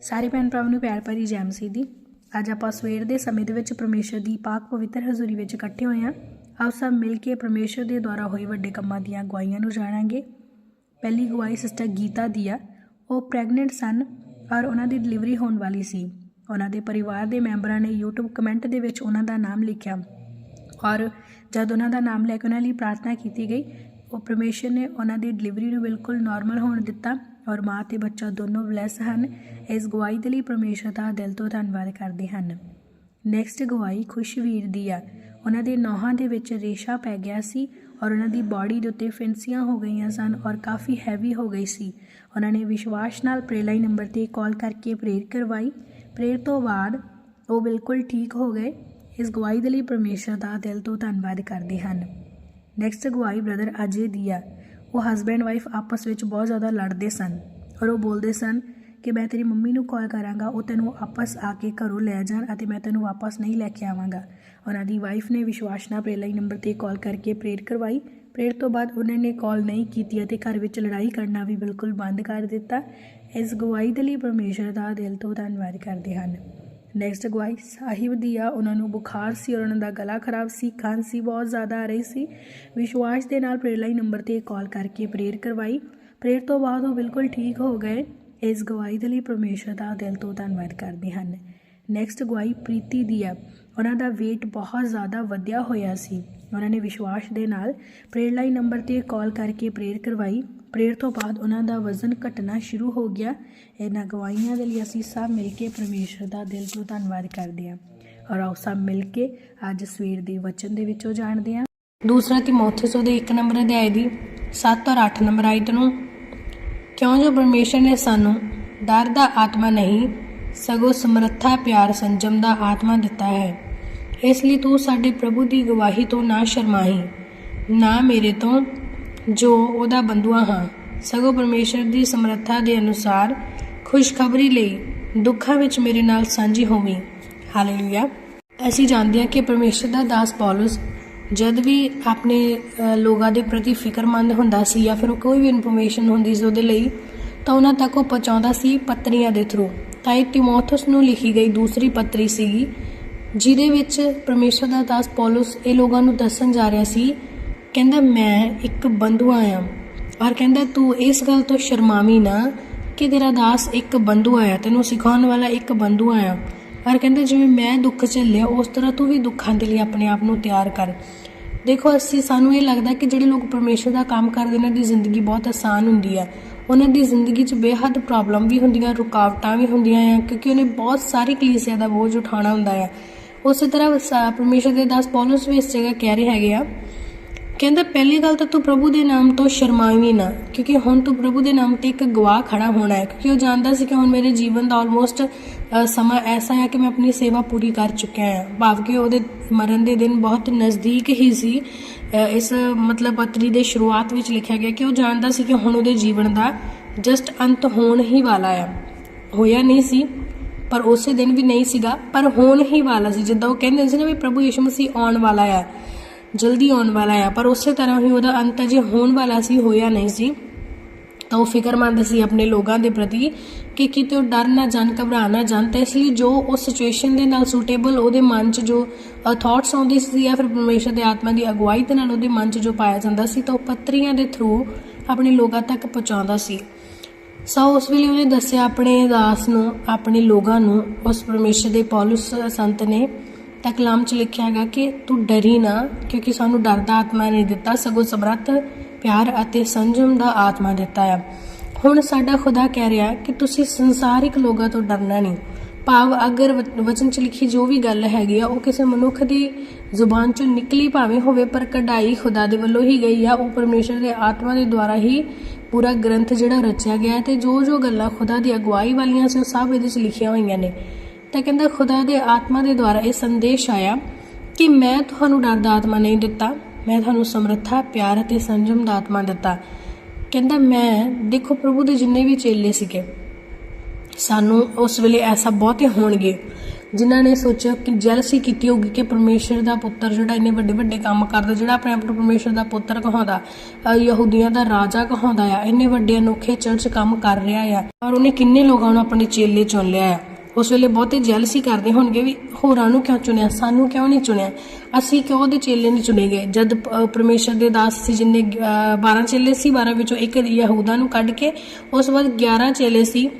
ਸਾਰੇ ਭੈਣ ਭਰਾਵਾਂ ਨੂੰ ਪਿਆਰ ਭਰੀ ਜੈ ਮਸੀਹ ਦੀ। ਅੱਜ ਆਪਾਂ ਸਵੇਰ ਦੇ ਸਮੇਂ ਦੇ ਵਿੱਚ ਪਰਮੇਸ਼ਰ ਦੀ ਪਾਕ ਪਵਿੱਤਰ ਹਜ਼ੂਰੀ ਵਿੱਚ ਇਕੱਠੇ ਹੋਏ ਹਾਂ। ਆਓ ਸਭ ਮਿਲ ਕੇ ਪਰਮੇਸ਼ਰ ਦੇ ਦੁਆਰਾ ਹੋਏ ਵੱਡੇ ਕੰਮਾਂ ਦੀਆਂ ਗਵਾਹੀਆਂ ਨੂੰ ਜਾਣਾਂਗੇ। ਪਹਿਲੀ ਗਵਾਹੀ ਸਿਸਟਰ ਗੀਤਾ ਦੀ ਆ। ਉਹ ਪ੍ਰੈਗਨੈਂਟ ਸਨ ਔਰ ਉਹਨਾਂ ਦੀ ਡਿਲੀਵਰੀ ਹੋਣ ਵਾਲੀ ਸੀ। ਉਹਨਾਂ ਦੇ ਪਰਿਵਾਰ ਦੇ ਮੈਂਬਰਾਂ ਨੇ YouTube ਕਮੈਂਟ ਦੇ ਵਿੱਚ ਉਹਨਾਂ ਦਾ ਨਾਮ ਲਿਖਿਆ। ਔਰ ਜਦ ਉਹਨਾਂ ਦਾ ਨਾਮ ਲੈ ਕੇ ਉਹਨਾਂ ਲਈ ਪ੍ਰਾਰਥਨਾ ਕੀਤੀ ਗਈ, ਉਹ ਪਰਮੇਸ਼ਰ ਨੇ ਉਹਨਾਂ ਦੀ ਡਿਲੀਵਰੀ ਨੂੰ ਬਿਲਕੁਲ ਨਾਰਮਲ ਹੋਣ ਦਿੱਤਾ। ਔਰ ਮਾਂ ਤੇ ਬੱਚਾ ਦੋਨੋਂ ਬਲੈਸ ਹਨ। ਇਸ ਗਵਾਹੀ ਦੇ ਲਈ ਪਰਮੇਸ਼ਰ ਦਾ ਦਿਲ ਤੋਂ ਧੰਨਵਾਦ ਕਰਦੇ ਹਨ। ਨੈਕਸਟ ਗਵਾਹੀ ਖੁਸ਼ਵੀਰ ਦੀ ਆ। ਉਹਨਾਂ ਦੇ ਨੌਹਾਂ ਦੇ ਵਿੱਚ ਰੇਸ਼ਾ ਪੈ ਗਿਆ ਸੀ ਔਰ ਉਹਨਾਂ ਦੀ ਬਾਡੀ ਦੇ ਉੱਤੇ ਫਿੰਸੀਆਂ ਹੋ ਗਈਆਂ ਸਨ ਔਰ ਕਾਫੀ ਹੈਵੀ ਹੋ ਗਈ ਸੀ। ਉਹਨਾਂ ਨੇ ਵਿਸ਼ਵਾਸ ਨਾਲ ਪ੍ਰੇਲਾਈ ਨੰਬਰ ਤੇ ਕਾਲ ਕਰਕੇ ਪ੍ਰੇਰ ਕਰਵਾਈ। ਪ੍ਰੇਰ ਤੋਂ ਬਾਅਦ ਉਹ ਬਿਲਕੁਲ ਠੀਕ ਹੋ ਗਏ। ਇਸ ਗਵਾਹੀ ਦੇ ਲਈ ਪਰਮੇਸ਼ਰ ਦਾ ਦਿਲ ਤੋਂ ਧੰਨਵਾਦ ਕਰਦੇ ਹਨ। ਨੈਕਸਟ ਗਵਾਹੀ ਬ੍ਰਦਰ ਅਜੇ ਦੀ ਆ। ਉਹ ਹਸਬੈਂਡ ਵਾਈਫ ਆਪਸ ਵਿੱਚ ਬਹੁਤ ਜ਼ਿਆਦਾ ਲੜਦੇ ਸਨ ਔਰ ਉਹ ਬੋਲਦੇ ਸਨ ਕਿ ਮੈਂ ਤੇਰੀ ਮੰਮੀ ਨੂੰ ਕਾਲ ਕਰਾਂਗਾ, ਉਹ ਤੈਨੂੰ ਵਾਪਸ ਆ ਕੇ ਘਰੋਂ ਲੈ ਜਾਣ ਅਤੇ ਮੈਂ ਤੈਨੂੰ ਵਾਪਸ ਨਹੀਂ ਲੈ ਕੇ ਆਵਾਂਗਾ। ਉਹਨਾਂ ਦੀ ਵਾਈਫ ਨੇ ਵਿਸ਼ਵਾਸ ਨਾਲ ਪ੍ਰੇਲਾਈ ਨੰਬਰ ਤੇ ਕਾਲ ਕਰਕੇ ਪ੍ਰੇਰ ਕਰਵਾਈ। ਪ੍ਰੇਰ ਤੋਂ ਬਾਅਦ ਉਹਨਾਂ ਨੇ ਕਾਲ ਨਹੀਂ ਕੀਤੀ ਅਤੇ ਘਰ ਵਿੱਚ ਲੜਾਈ ਕਰਨਾ ਵੀ ਬਿਲਕੁਲ ਬੰਦ ਕਰ ਦਿੱਤਾ। ਇਸ ਗਵਾਹੀ ਦੇ ਲਈ ਪਰਮੇਸ਼ਰ ਦਾ ਦਿਲ ਤੋਂ ਧੰਨਵਾਦ ਕਰਦੇ ਹਨ। ਨੈਕਸਟ ਗਵਾਈ ਸਾਹਿਬ ਦੀ ਆ, ਉਹਨਾਂ ਨੂੰ ਬੁਖਾਰ ਸੀ ਔਰ ਉਹਨਾਂ ਦਾ ਗਲਾ ਖਰਾਬ ਸੀ ਖਾਂਸੀ ਬਹੁਤ ਜ਼ਿਆਦਾ ਆ ਰਹੀ ਸੀ। ਵਿਸ਼ਵਾਸ ਦੇ ਨਾਲ ਪ੍ਰੇਲਾਈ ਨੰਬਰ ਤੇ ਕਾਲ ਕਰਕੇ ਪ੍ਰੇਅਰ ਕਰਵਾਈ। ਪ੍ਰੇਅਰ ਤੋਂ ਬਾਅਦ ਉਹ ਬਿਲਕੁਲ ਠੀਕ ਹੋ ਗਏ। ਇਸ ਗਵਾਈ ਦੇ ਲਈ ਪਰਮੇਸ਼ਰ ਦਾ ਦਿਲ ਤੋਂ ਧੰਨਵਾਦ ਕਰਦੇ ਹਨ। ਨੈਕਸਟ ਗਵਾਈ ਪ੍ਰੀਤੀ ਦੀ ਆ, ਉਹਨਾਂ ਦਾ weight ਬਹੁਤ ਜ਼ਿਆਦਾ ਵਧਿਆ ਹੋਇਆ ਸੀ। ਉਹਨਾਂ ਨੇ ਵਿਸ਼ਵਾਸ ਦੇ ਨਾਲ ਪ੍ਰੇਰਲਾਈ ਨੰਬਰ ਤੇ ਕਾਲ ਕਰਕੇ ਪ੍ਰੇਅਰ ਕਰਵਾਈ। ਪ੍ਰੇਰ ਤੋਂ ਬਾਅਦ ਉਹਨਾਂ ਦਾ ਵਜ਼ਨ ਘਟਣਾ ਸ਼ੁਰੂ ਹੋ ਗਿਆ। ਇਹਨਾਂ ਗਵਾਹੀਆਂ ਦੇ ਲਈ ਅਸੀਂ ਸਭ ਮਿਲ ਕੇ ਪਰਮੇਸ਼ਰ ਦਾ ਦਿਲ ਤੋਂ ਧੰਨਵਾਦ ਕਰਦੇ ਹਾਂ। ਔਰ ਆਓ ਸਭ ਮਿਲ ਕੇ ਅੱਜ ਸਵੇਰ ਦੇ ਵਚਨ ਦੇ ਵਿੱਚੋਂ ਜਾਣਦੇ ਹਾਂ। ਦੂਸਰਾ ਤਿਮੋਥੇਸ ਉਹਦੇ 1 ਨੰਬਰ ਅਧਿਆਇ ਦੀ 7 ਔਰ 8 ਨੰਬਰ ਆਇਤ ਨੂੰ, ਕਿਉਂ ਜੋ ਪਰਮੇਸ਼ਰ ਨੇ ਸਾਨੂੰ ਡਰ ਦਾ ਆਤਮਾ ਨਹੀਂ, ਸਗੋਂ ਸਮਰੱਥਾ, ਪਿਆਰ, ਸੰਜਮ ਦਾ ਆਤਮਾ ਦਿੱਤਾ ਹੈ। ਇਸ ਲਈ ਤੂੰ ਸਾਡੇ ਪ੍ਰਭੂ ਦੀ ਗਵਾਹੀ ਤੋਂ ਨਾ ਸ਼ਰਮਾਈ, ਨਾ ਮੇਰੇ ਤੋਂ ਜੋ ਉਹਦਾ ਬੰਦੂਆ ਹਾਂ। ਸਗੋਂ ਪਰਮੇਸ਼ਰ ਦੀ ਸਮਰੱਥਾ ਦੇ ਅਨੁਸਾਰ ਖੁਸ਼ਖਬਰੀ ਲਈ ਦੁੱਖਾਂ ਵਿੱਚ ਮੇਰੇ ਨਾਲ ਸਾਂਝੀ ਹੋਵੀਂ। ਹਾਲੇਲੂਇਆ ਅਸੀਂ ਜਾਣਦੇ ਹਾਂ ਕਿ ਪਰਮੇਸ਼ਰ ਦਾ ਦਾਸ ਪੌਲਸ ਜਦ ਵੀ ਆਪਣੇ ਲੋਕਾਂ ਦੇ ਪ੍ਰਤੀ ਫਿਕਰਮੰਦ ਹੁੰਦਾ ਸੀ ਜਾਂ ਫਿਰ ਕੋਈ ਵੀ ਇਨਫੋਰਮੇਸ਼ਨ ਹੁੰਦੀ ਸੀ ਉਹਦੇ ਲਈ, ਤਾਂ ਉਹਨਾਂ ਤੱਕ ਉਹ ਪਹੁੰਚਾਉਂਦਾ ਸੀ ਪੱਤਰੀਆਂ ਦੇ ਥਰੂ ਤਾਂ ਇਹ ਤਿਮੋਥਸ ਨੂੰ ਲਿਖੀ ਗਈ ਦੂਸਰੀ ਪੱਤਰੀ ਸੀਗੀ, ਜਿਹਦੇ ਵਿੱਚ ਪਰਮੇਸ਼ਰ ਦਾ ਦਾਸ ਪੌਲਸ ਇਹ ਲੋਕਾਂ ਨੂੰ ਦੱਸਣ ਜਾ ਰਿਹਾ ਸੀ, ਕਹਿੰਦਾ, ਮੈਂ ਇੱਕ ਬੰਧੂ ਆ। ਔਰ ਕਹਿੰਦਾ, ਤੂੰ ਇਸ ਗੱਲ ਤੋਂ ਸ਼ਰਮਾਵੀ ਨਾ ਕਿ ਤੇਰਾ ਦਾਸ ਇੱਕ ਬੰਧੂ ਆ, ਤੈਨੂੰ ਸਿਖਾਉਣ ਵਾਲਾ ਇੱਕ ਬੰਧੂ ਆ। ਔਰ ਕਹਿੰਦਾ, ਜਿਵੇਂ ਮੈਂ ਦੁੱਖ ਝੱਲਿਆ, ਉਸ ਤਰ੍ਹਾਂ ਤੂੰ ਵੀ ਦੁੱਖਾਂ ਦੇ ਲਈ ਆਪਣੇ ਆਪ ਨੂੰ ਤਿਆਰ ਕਰ। ਦੇਖੋ, ਅਸੀਂ, ਸਾਨੂੰ ਇਹ ਲੱਗਦਾ ਕਿ ਜਿਹੜੇ ਲੋਕ ਪਰਮੇਸ਼ਰ ਦਾ ਕੰਮ ਕਰਦੇ ਨੇ ਦੀ ਜ਼ਿੰਦਗੀ ਬਹੁਤ ਆਸਾਨ ਹੁੰਦੀ ਆ। ਉਹਨਾਂ ਦੀ ਜ਼ਿੰਦਗੀ 'ਚ ਬੇਹੱਦ ਪ੍ਰੋਬਲਮ ਵੀ ਹੁੰਦੀਆਂ, ਰੁਕਾਵਟਾਂ ਵੀ ਹੁੰਦੀਆਂ ਆ, ਕਿਉਂਕਿ ਉਹਨੇ ਬਹੁਤ ਸਾਰੀ ਕਲੀਸਿਆ ਦਾ ਬੋਝ ਉਠਾਉਣਾ ਹੁੰਦਾ ਆ। ਉਸੇ ਤਰ੍ਹਾਂ, ਸ- ਪਰਮੇਸ਼ਰ ਦੇ ਦਾਸ ਪੌਲਸ ਵੀ ਇਸ ਜਗ੍ਹਾ ਕਹਿ ਰਹੇ ਹੈਗੇ ਆ ਕਹਿੰਦਾ, ਪਹਿਲੀ ਗੱਲ ਤਾਂ ਤੂੰ ਪ੍ਰਭੂ ਦੇ ਨਾਮ ਤੋਂ ਸ਼ਰਮਾਵੀਂ ਨਾ, ਕਿਉਂਕਿ ਹੁਣ ਤੂੰ ਪ੍ਰਭੂ ਦੇ ਨਾਮ ਤੇ ਇੱਕ ਗਵਾਹ ਖੜਾ ਹੋਣਾ ਹੈ, ਕਿਉਂਕਿ ਉਹ ਜਾਣਦਾ ਸੀ ਕਿ ਹੁਣ ਮੇਰੇ ਜੀਵਨ ਦਾ ਆਲਮੋਸਟ ਸਮਾਂ ਐਸਾ ਹੈ ਕਿ ਮੈਂ ਆਪਣੀ ਸੇਵਾ ਪੂਰੀ ਕਰ ਚੁੱਕਿਆ ਹਾਂ। ਭਾਵ ਕਿ ਉਹਦੇ ਮਰਨ ਦੇ ਦਿਨ ਬਹੁਤ ਨਜ਼ਦੀਕ ਹੀ ਸੀ ਇਸ ਮਤਲਬ ਪੱਤਰੀ ਦੇ ਸ਼ੁਰੂਆਤ ਵਿੱਚ ਲਿਖਿਆ ਗਿਆ ਕਿ ਉਹ ਜਾਣਦਾ ਸੀ ਕਿ ਹੁਣ ਉਹਦੇ ਜੀਵਨ ਦਾ ਜਸਟ ਅੰਤ ਹੋਣ ਹੀ ਵਾਲਾ ਆ। ਹੋਇਆ ਨਹੀਂ ਸੀ, ਪਰ ਉਸੇ ਦਿਨ ਵੀ ਨਹੀਂ ਸੀਗਾ, ਪਰ ਹੋਣ ਹੀ ਵਾਲਾ ਸੀ, ਜਿੱਦਾਂ ਉਹ ਕਹਿੰਦੇ ਸੀ ਨਾ ਵੀ ਪ੍ਰਭੂ ਯਿਸੂ ਮਸੀਹ ਆਉਣ ਵਾਲਾ ਆ। ਜਲਦੀ ਆਉਣ ਵਾਲਾ ਆ। ਪਰ ਉਸੇ ਤਰ੍ਹਾਂ ਹੀ ਉਹਦਾ ਅੰਤ ਅਜੇ ਹੋਣ ਵਾਲਾ ਸੀ, ਹੋਇਆ ਨਹੀਂ ਸੀ। ਤਾਂ ਉਹ ਫਿਕਰਮੰਦ ਸੀ ਆਪਣੇ ਲੋਕਾਂ ਦੇ ਪ੍ਰਤੀ ਕਿ ਕਿਤੇ ਉਹ ਡਰ ਨਾ ਜਾਣ, ਘਬਰਾ ਨਾ ਜਾਣ। ਤਾਂ ਇਸ ਲਈ ਜੋ ਉਸ ਸਿਚੁਏਸ਼ਨ ਦੇ ਨਾਲ ਸੂਟੇਬਲ ਉਹਦੇ ਮਨ 'ਚ ਜੋ ਥਾਟਸ ਆਉਂਦੇ ਸੀ ਜਾਂ ਫਿਰ ਪਰਮੇਸ਼ਰ ਦੇ ਆਤਮਾ ਦੀ ਅਗਵਾਈ ਦੇ ਨਾਲ ਉਹਦੇ ਮਨ 'ਚ ਜੋ ਪਾਇਆ ਜਾਂਦਾ ਸੀ, ਤਾਂ ਉਹ ਪੱਤਰੀਆਂ ਦੇ ਥਰੂ ਆਪਣੇ ਲੋਕਾਂ ਤੱਕ ਪਹੁੰਚਾਉਂਦਾ ਸੀ। ਸੋ ਉਸ ਵੇਲੇ ਉਹਨੇ ਦੱਸਿਆ ਆਪਣੇ ਦਾਸ ਨੂੰ, ਆਪਣੇ ਲੋਕਾਂ ਨੂੰ, ਉਸ ਪਰਮੇਸ਼ਰ ਦੇ ਪੌਲਸ ਸੰਤ ਨੇ ਤਾਂ ਕਲਾਮ ਚ ਲਿਖਿਆ ਹੈਗਾ ਕਿ ਤੂੰ ਡਰੀ ਨਾ, ਕਿਉਂਕਿ ਸਾਨੂੰ ਡਰ ਦਾ ਆਤਮਾ ਨਹੀਂ ਦਿੱਤਾ, ਸਗੋਂ ਸਮਰੱਥ, ਪਿਆਰ ਅਤੇ ਸੰਜਮ ਦਾ ਆਤਮਾ ਦਿੱਤਾ ਆ। ਹੁਣ ਸਾਡਾ ਖੁਦਾ ਕਹਿ ਰਿਹਾ ਕਿ ਤੁਸੀਂ ਸੰਸਾਰਿਕ ਲੋਕਾਂ ਤੋਂ ਡਰਨਾ ਨਹੀਂ। ਭਾਵ ਅਗਰ ਵ- ਵਚਨ ਚ ਲਿਖੀ ਜੋ ਵੀ ਗੱਲ ਹੈਗੀ ਆ, ਉਹ ਕਿਸੇ ਮਨੁੱਖ ਦੀ ਜ਼ੁਬਾਨ ਚੋਂ ਨਿਕਲੀ ਭਾਵੇਂ ਹੋਵੇ, ਪਰ ਕਢਾਈ ਖੁਦਾ ਦੇ ਵੱਲੋਂ ਹੀ ਗਈ ਆ। ਉਹ ਪਰਮੇਸ਼ਰ ਦੇ ਆਤਮਾ ਦੇ ਦੁਆਰਾ ਹੀ ਪੂਰਾ ਗ੍ਰੰਥ ਜਿਹੜਾ ਰਚਿਆ ਗਿਆ ਹੈ ਤੇ ਜੋ ਜੋ ਗੱਲਾਂ ਖੁਦਾ ਦੀ ਅਗਵਾਈ ਵਾਲੀਆਂ ਸੀ ਉਹ ਸਭ ਇਹਦੇ 'ਚ ਲਿਖੀਆਂ ਹੋਈਆਂ ਨੇ। ਤਾਂ ਕਹਿੰਦਾ ਖੁਦਾ ਦੇ ਆਤਮਾ ਦੇ ਦੁਆਰਾ ਇਹ ਸੰਦੇਸ਼ ਆਇਆ ਕਿ ਮੈਂ ਤੁਹਾਨੂੰ ਡਰ ਦਾ ਆਤਮਾ ਨਹੀਂ ਦਿੱਤਾ, ਮੈਂ ਤੁਹਾਨੂੰ ਸਮਰੱਥਾ, ਪਿਆਰ ਅਤੇ ਸੰਜਮ ਦਾ ਆਤਮਾ ਦਿੱਤਾ। ਕਹਿੰਦਾ ਮੈਂ, ਦੇਖੋ ਪ੍ਰਭੂ ਦੇ ਜਿੰਨੇ ਵੀ ਚੇਲੇ ਸੀਗੇ, ਸਾਨੂੰ ਉਸ ਵੇਲੇ ਐਸਾ ਬਹੁਤੇ ਹੋਣਗੇ, ਜਿਨ੍ਹਾਂ ਨੇ ਸੋਚਿਆ ਕਿ ਜੈਲਸੀ ਕੀਤੀ ਹੋਊਗੀ ਕਿ ਪਰਮੇਸ਼ਰ ਦਾ ਪੁੱਤਰ ਜਿਹੜਾ ਇੰਨੇ ਵੱਡੇ ਵੱਡੇ ਕੰਮ ਕਰਦਾ, ਜਿਹੜਾ ਆਪਣੇ ਆਪ ਨੂੰ ਪਰਮੇਸ਼ਰ ਦਾ ਪੁੱਤਰ ਕਹਾਉਂਦਾ ਯਹੂਦੀਆਂ ਦਾ ਰਾਜਾ ਕਹਾਉਂਦਾ ਆ, ਇੰਨੇ ਵੱਡੇ ਅਨੋਖੇ ਚਰਚ ਕੰਮ ਕਰ ਰਿਹਾ ਆ, ਔਰ ਉਹਨੇ ਕਿੰਨੇ ਲੋਕਾਂ ਨੂੰ ਆਪਣੇ ਚੇਲੇ ਚੁਣ ਲਿਆ ਆ। ਉਸ ਵੇਲੇ ਬਹੁਤੇ ਜੈਲਸੀ ਕਰਦੇ ਹੋਣਗੇ ਵੀ ਹੋਰਾਂ ਨੂੰ ਕਿਉਂ ਚੁਣਿਆ ਸਾਨੂੰ ਕਿਉਂ ਨਹੀਂ ਚੁਣਿਆ? ਅਸੀਂ ਕਿਉਂ ਉਹਦੇ ਚੇਲੇ ਨਹੀਂ ਚੁਣੇ ਗਏ? ਜਦ ਅਹ, ਪਰਮੇਸ਼ਰ ਦੇ ਦਾਸ ਸੀ ਜਿੰਨੇ 12 ਚੇਲੇ ਸੀ 12 ਵਿੱਚੋਂ ਇੱਕ ਯਹੂਦਾ ਨੂੰ ਕੱਢ ਕੇ ਉਸ ਤੋਂ ਬਾਅਦ 11 ਚੇਲੇ ਸੀ।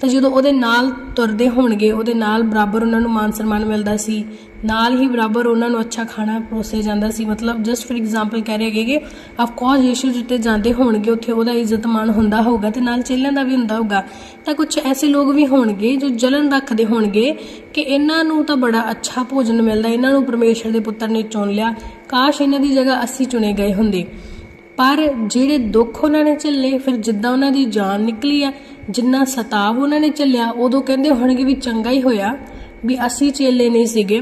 ਤਾਂ ਜਦੋਂ ਉਹਦੇ ਨਾਲ ਤੁਰਦੇ ਹੋਣਗੇ, ਉਹਦੇ ਨਾਲ ਬਰਾਬਰ ਉਹਨਾਂ ਨੂੰ ਮਾਨ ਸਨਮਾਨ ਮਿਲਦਾ ਸੀ, ਨਾਲ ਹੀ ਬਰਾਬਰ ਉਹਨਾਂ ਨੂੰ ਅੱਛਾ ਖਾਣਾ ਪਰੋਸਿਆ ਜਾਂਦਾ ਸੀ। ਮਤਲਬ ਜਸਟ ਫॉर ਐਗਜ਼ਾਮਪਲ ਕਹਿ ਰਹੇ ਹੈਗੇ ਕਿ ਆਫ ਕੋਰਸ ਯੀਸ਼ੂ ਜਿੱਤੇ ਜਾਂਦੇ ਹੋਣਗੇ, ਉੱਥੇ ਉਹਦਾ ਇੱਜ਼ਤ ਮਾਣ ਹੁੰਦਾ ਹੋਊਗਾ ਤੇ ਨਾਲ ਚੇਲਿਆਂ ਦਾ ਵੀ ਹੁੰਦਾ ਹੋਊਗਾ। ਤਾਂ ਕੁਝ ਐਸੇ ਲੋਕ ਵੀ ਹੋਣਗੇ ਜੋ ਜਲਨ ਰੱਖਦੇ ਹੋਣਗੇ ਕਿ ਇਹਨਾਂ ਨੂੰ ਤਾਂ ਬੜਾ ਅੱਛਾ ਭੋਜਨ ਮਿਲਦਾ, ਇਹਨਾਂ ਨੂੰ ਪਰਮੇਸ਼ਰ ਦੇ ਪੁੱਤਰ ਨੇ ਚੁਣ ਲਿਆ। ਕਾਸ਼ ਇਹਨਾਂ ਦੀ ਜਗ੍ਹਾ ਅਸੀਂ ਚੁਣੇ ਗਏ ਹੁੰਦੇ। ਪਰ ਜਿਹੜੇ ਦੁੱਖ ਉਹਨਾਂ ਨੇ ਝੱਲੇ, ਫਿਰ ਜਿੱਦਾਂ ਉਹਨਾਂ ਦੀ ਜਾਨ ਨਿਕਲੀ ਆ, ਜਿੰਨਾ ਸਤਾਵ ਉਹਨਾਂ ਨੇ ਝੱਲਿਆ, ਉਦੋਂ ਕਹਿੰਦੇ ਹੋਣਗੇ ਵੀ ਚੰਗਾ ਹੀ ਹੋਇਆ ਵੀ ਅਸੀਂ ਚੇਲੇ ਨਹੀਂ ਸੀਗੇ।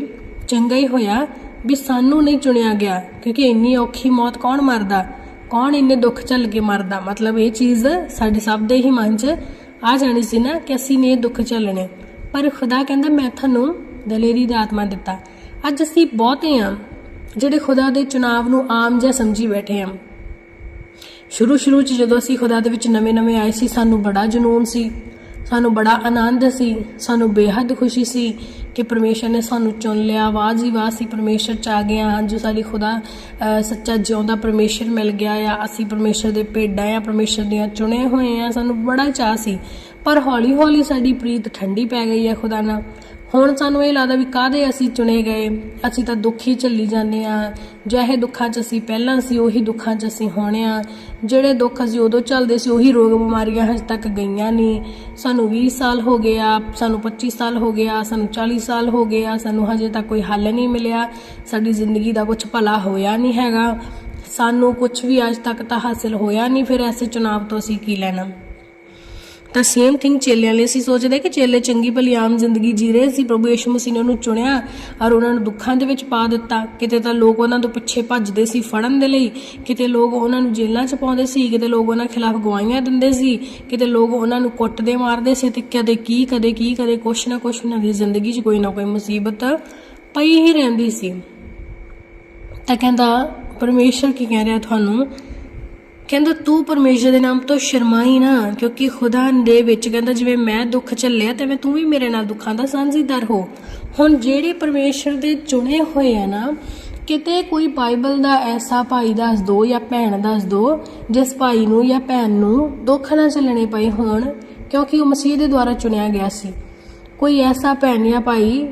ਚੰਗਾ ਹੀ ਹੋਇਆ ਵੀ ਸਾਨੂੰ ਨਹੀਂ ਚੁਣਿਆ ਗਿਆ, ਕਿਉਂਕਿ ਇੰਨੀ ਔਖੀ ਮੌਤ ਕੌਣ ਮਰਦਾ? ਕੌਣ ਇੰਨੇ ਦੁੱਖ ਝੱਲ ਕੇ ਮਰਦਾ? ਮਤਲਬ ਇਹ ਚੀਜ਼ ਸਾਡੇ ਸਭ ਦੇ ਹੀ ਮਨ 'ਚ ਆ ਜਾਣੀ ਸੀ ਨਾ ਕਿ ਅਸੀਂ ਨੇ ਇਹ ਦੁੱਖ ਝੱਲਣੇ। ਪਰ ਖੁਦਾ ਕਹਿੰਦਾ, ਮੈਂ ਤੁਹਾਨੂੰ ਦਲੇਰੀ ਦਾ ਆਤਮਾ ਦਿੱਤਾ। ਅੱਜ ਅਸੀਂ ਬਹੁਤੇ ਆ ਜਿਹੜੇ ਖੁਦਾ ਦੇ ਚੁਣਾਵ ਨੂੰ ਆਮ ਜਿਹਾ ਸਮਝੀ ਬੈਠੇ ਆ। ਸ਼ੁਰੂ ਸ਼ੁਰੂ ਚ ਜਦੋਂ ਅਸੀਂ ਖੁਦਾ ਦੇ ਵਿੱਚ ਨਵੇਂ-ਨਵੇਂ ਆਏ ਸੀ, ਸਾਨੂੰ ਬੜਾ ਜਨੂਨ ਸੀ, ਸਾਨੂੰ ਬੜਾ ਆਨੰਦ ਸੀ, ਸਾਨੂੰ ਬੇਹੱਦ ਖੁਸ਼ੀ ਸੀ ਕਿ ਪਰਮੇਸ਼ਰ ਨੇ ਸਾਨੂੰ ਚੁਣ ਲਿਆ। ਆਵਾਜ਼ ਹੀ ਵਾਹ ਸੀ, ਪਰਮੇਸ਼ਰ ਚ ਆ ਗਿਆ ਹਾਂ, ਜੋ ਸਾਡੀ ਖੁਦਾ ਸੱਚਾ ਜਿਉਂਦਾ ਪਰਮੇਸ਼ਰ ਮਿਲ ਗਿਆ ਆ, ਅਸੀਂ ਪਰਮੇਸ਼ਰ ਦੇ ਭੇਡਾਂ ਆ, ਪਰਮੇਸ਼ਰ ਦੀਆਂ ਚੁਣੇ ਹੋਏ ਆ। ਸਾਨੂੰ ਬੜਾ ਚਾਹ ਸੀ, ਪਰ ਹੌਲੀ-ਹੌਲੀ ਸਾਡੀ ਪ੍ਰੀਤ ਠੰਡੀ ਪੈ ਗਈ ਹੈ ਖੁਦਾ ਨਾਲ। ਹੁਣ ਸਾਨੂੰ ਇਹ ਲੱਗਦਾ ਵੀ ਕਾਦੇ ਅਸੀਂ ਚੁਣੇ ਗਏ? ਅਸੀਂ ਤਾਂ ਦੁੱਖੀ ਝੱਲੀ ਜਾਂਦੇ ਆ ਜਿਹੇ ਦੁੱਖਾਂ 'ਚ ਅਸੀਂ ਪਹਿਲਾਂ ਸੀ, ਉਹੀ ਦੁੱਖਾਂ 'ਚ ਅਸੀਂ ਹੋਣੇ ਆ ਜਿਹੜੇ ਦੁੱਖ ਅਸੀਂ ਉਦੋਂ ਚੱਲਦੇ ਸੀ, ਉਹੀ ਰੋਗ ਬਿਮਾਰੀਆਂ ਹਜੇ ਤੱਕ ਗਈਆਂ ਨਹੀਂ ਸਾਨੂੰ 20 ਸਾਲ ਹੋ ਗਏ ਆ, ਸਾਨੂੰ 25 ਸਾਲ ਹੋ ਗਿਆ ਸਾਨੂੰ 40 ਸਾਲ ਹੋ ਗਏ ਆ, ਸਾਨੂੰ ਹਜੇ ਤੱਕ ਕੋਈ ਹੱਲ ਨਹੀਂ ਮਿਲਿਆ। ਸਾਡੀ ਜ਼ਿੰਦਗੀ ਦਾ ਕੁਝ ਭਲਾ ਹੋਇਆ ਨਹੀਂ ਹੈਗਾ। ਸਾਨੂੰ ਕੁਝ ਵੀ ਅੱਜ ਤੱਕ ਤਾਂ ਹਾਸਿਲ ਹੋਇਆ ਨਹੀਂ ਫਿਰ ਐਸੇ ਚੁਣਾਵ ਤੋਂ ਅਸੀਂ ਕੀ ਲੈਣਾ? ਤਾਂ ਸੇਮ ਥਿੰਗ ਚੇਲਿਆਂ ਲਈ ਅਸੀਂ ਸੋਚਦੇ ਕਿ ਚੇਲੇ ਚੰਗੀ ਭਲੀ ਆਮ ਜ਼ਿੰਦਗੀ ਜੀ ਰਹੇ ਸੀ, ਪ੍ਰਭੂ ਯਿਸੂ ਮਸੀਹ ਨੇ ਉਹਨੂੰ ਚੁਣਿਆ ਔਰ ਉਹਨਾਂ ਨੂੰ ਦੁੱਖਾਂ ਦੇ ਵਿੱਚ ਪਾ ਦਿੱਤਾ। ਕਿਤੇ ਤਾਂ ਲੋਕ ਉਹਨਾਂ ਤੋਂ ਪਿੱਛੇ ਭੱਜਦੇ ਸੀ ਫੜਨ ਦੇ ਲਈ, ਕਿਤੇ ਲੋਕ ਉਹਨਾਂ ਨੂੰ ਜੇਲ੍ਹਾਂ 'ਚ ਪਾਉਂਦੇ ਸੀ, ਕਿਤੇ ਲੋਕ ਉਹਨਾਂ ਖਿਲਾਫ ਗਵਾਹੀਆਂ ਦਿੰਦੇ ਸੀ, ਕਿਤੇ ਲੋਕ ਉਹਨਾਂ ਨੂੰ ਕੁੱਟਦੇ ਮਾਰਦੇ ਸੀ ਤੇ ਕਦੇ ਕੀ ਕਦੇ ਕੀ, ਕਦੇ ਕੁਛ ਨਾ ਕੁਛ ਉਹਨਾਂ ਦੀ ਜ਼ਿੰਦਗੀ 'ਚ ਕੋਈ ਨਾ ਕੋਈ ਮੁਸੀਬਤ ਪਈ ਹੀ ਰਹਿੰਦੀ ਸੀ। ਤਾਂ ਕਹਿੰਦਾ ਪਰਮੇਸ਼ਰ ਕੀ ਕਹਿ ਰਿਹਾ ਤੁਹਾਨੂੰ? ਕਹਿੰਦਾ, ਤੂੰ ਪਰਮੇਸ਼ਰ ਦੇ ਨਾਮ ਤੋਂ ਸ਼ਰਮਾਈ ਨਾ, ਕਿਉਂਕਿ ਖੁਦਾ ਦੇ ਵਿੱਚ ਕਹਿੰਦਾ, ਜਿਵੇਂ ਮੈਂ ਦੁੱਖ ਝੱਲਿਆ ਤਵੇਂ ਤੂੰ ਵੀ ਮੇਰੇ ਨਾਲ ਦੁੱਖਾਂ ਦਾ ਸਾਂਝੀਦਾਰ ਹੋ। ਹੁਣ ਜਿਹੜੇ ਪਰਮੇਸ਼ਰ ਦੇ ਚੁਣੇ ਹੋਏ ਆ ਨਾ, ਕਿਤੇ ਕੋਈ ਬਾਈਬਲ ਦਾ ਐਸਾ ਭਾਈ ਦੱਸ ਦੋ ਜਾਂ ਭੈਣ ਦੱਸ ਦੋ, ਜਿਸ ਭਾਈ ਨੂੰ ਜਾਂ ਭੈਣ ਨੂੰ ਦੁੱਖ ਨਾ ਝੱਲਣੇ ਪਏ ਹੋਣ, ਕਿਉਂਕਿ ਉਹ ਮਸੀਹ ਦੇ ਦੁਆਰਾ ਚੁਣਿਆ ਗਿਆ ਸੀ। ਕੋਈ ਐਸਾ ਭੈਣ ਜਾਂ ਭਾਈ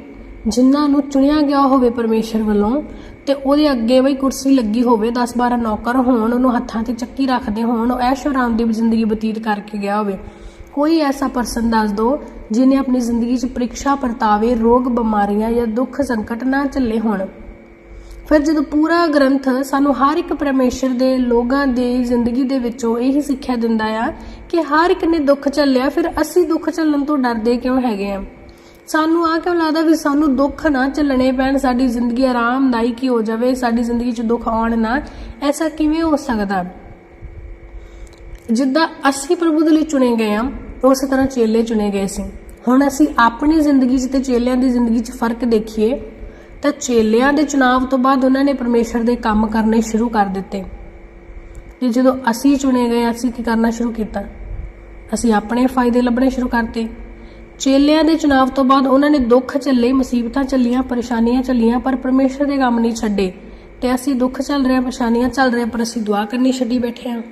ਜਿਨ੍ਹਾਂ ਨੂੰ ਚੁਣਿਆ ਗਿਆ ਹੋਵੇ ਪਰਮੇਸ਼ਰ ਵੱਲੋਂ, ਤੇ ਉਹਦੇ ਅੱਗੇ ਬਈ ਕੁਰਸੀ ਲੱਗੀ ਹੋਵੇ 10 12 ਨੌਕਰ ਹੋਣ, ਉਹਨੂੰ ਹੱਥਾਂ ਤੇ ਚੱਕੀ ਰੱਖਦੇ ਹੋਣ, ਉਹ ਐਸ਼ ਆਰਾਮ ਦੀ ਜ਼ਿੰਦਗੀ ਬਤੀਤ ਕਰਕੇ ਗਿਆ ਹੋਵੇ। ਕੋਈ ਐਸਾ ਪਰਸਨ ਦੱਸ ਦਿਓ ਜਿਨੇ ਆਪਣੀ ਜ਼ਿੰਦਗੀ 'ਚ ਪ੍ਰੀਖਿਆ ਪਰਤਾਵੇ, ਰੋਗ, ਬਿਮਾਰੀਆਂ ਜਾਂ ਦੁੱਖ ਸੰਕਟ ਨਾ ਝੱਲੇ ਹੋਣ। ਫਿਰ ਜਦੋਂ ਪੂਰਾ ਗ੍ਰੰਥ ਸਾਨੂੰ ਹਰ ਇੱਕ ਪਰਮੇਸ਼ਰ ਦੇ ਲੋਕਾਂ ਦੇ ਜ਼ਿੰਦਗੀ ਦੇ ਵਿੱਚੋਂ ਇਹੀ ਸਿੱਖਿਆ ਦਿੰਦਾ ਆ ਕਿ ਹਰ ਇੱਕ ਨੇ ਦੁੱਖ ਝੱਲਿਆ, ਫਿਰ ਅਸੀਂ ਦੁੱਖ ਝੱਲਣ ਤੋਂ ਡਰਦੇ ਕਿਉਂ ਹੈਗੇ ਆ? ਸਾਨੂੰ ਆ ਕਿਉਂ ਲੱਗਦਾ ਵੀ ਸਾਨੂੰ ਦੁੱਖ ਨਾ ਝੱਲਣੇ ਪੈਣ, ਸਾਡੀ ਜ਼ਿੰਦਗੀ ਆਰਾਮਦਾਇਕ ਹੀ ਹੋ ਜਾਵੇ, ਸਾਡੀ ਜ਼ਿੰਦਗੀ 'ਚ ਦੁੱਖ ਆਉਣ ਨਾ, ਐਸਾ ਕਿਵੇਂ ਹੋ ਸਕਦਾ? ਜਿੱਦਾਂ ਅਸੀਂ ਪ੍ਰਭੂ ਦੇ ਲਈ ਚੁਣੇ ਗਏ ਆ ਉਸੇ ਤਰ੍ਹਾਂ ਚੇਲੇ ਚੁਣੇ ਗਏ ਸੀ। ਹੁਣ ਅਸੀਂ ਆਪਣੀ ਜ਼ਿੰਦਗੀ 'ਚ ਤੇ ਚੇਲਿਆਂ ਦੀ ਜ਼ਿੰਦਗੀ 'ਚ ਫ਼ਰਕ ਦੇਖੀਏ, ਤਾਂ ਚੇਲਿਆਂ ਦੇ ਚੁਣਾਵ ਤੋਂ ਬਾਅਦ ਉਹਨਾਂ ਨੇ ਪਰਮੇਸ਼ਰ ਦੇ ਕੰਮ ਕਰਨੇ ਸ਼ੁਰੂ ਕਰ ਦਿੱਤੇ। ਤੇ ਜਦੋਂ ਅਸੀਂ ਚੁਣੇ ਗਏ, ਅਸੀਂ ਕੀ ਕਰਨਾ ਸ਼ੁਰੂ ਕੀਤਾ? ਅਸੀਂ ਆਪਣੇ ਫਾਇਦੇ ਲੱਭਣੇ ਸ਼ੁਰੂ ਕਰਤੇ। ਚੇਲਿਆਂ ਦੇ ਚੁਣਾਵ ਤੋਂ ਬਾਅਦ ਉਹਨਾਂ ਨੇ ਦੁੱਖ ਝੱਲੇ, ਮੁਸੀਬਤਾਂ ਝੱਲੀਆਂ, ਪਰੇਸ਼ਾਨੀਆਂ ਝੱਲੀਆਂ, ਪਰ ਪਰਮੇਸ਼ਰ ਦੇ ਕੰਮ ਨਹੀਂ ਛੱਡੇ। ਤੇ ਅਸੀਂ ਦੁੱਖ ਚੱਲ ਰਿਹਾ, ਪਰੇਸ਼ਾਨੀਆਂ ਚੱਲ ਰਹੇ ਪਰ ਅਸੀਂ ਦੁਆ ਕਰਨੀ ਛੱਡੀ ਬੈਠੇ ਹਾਂ।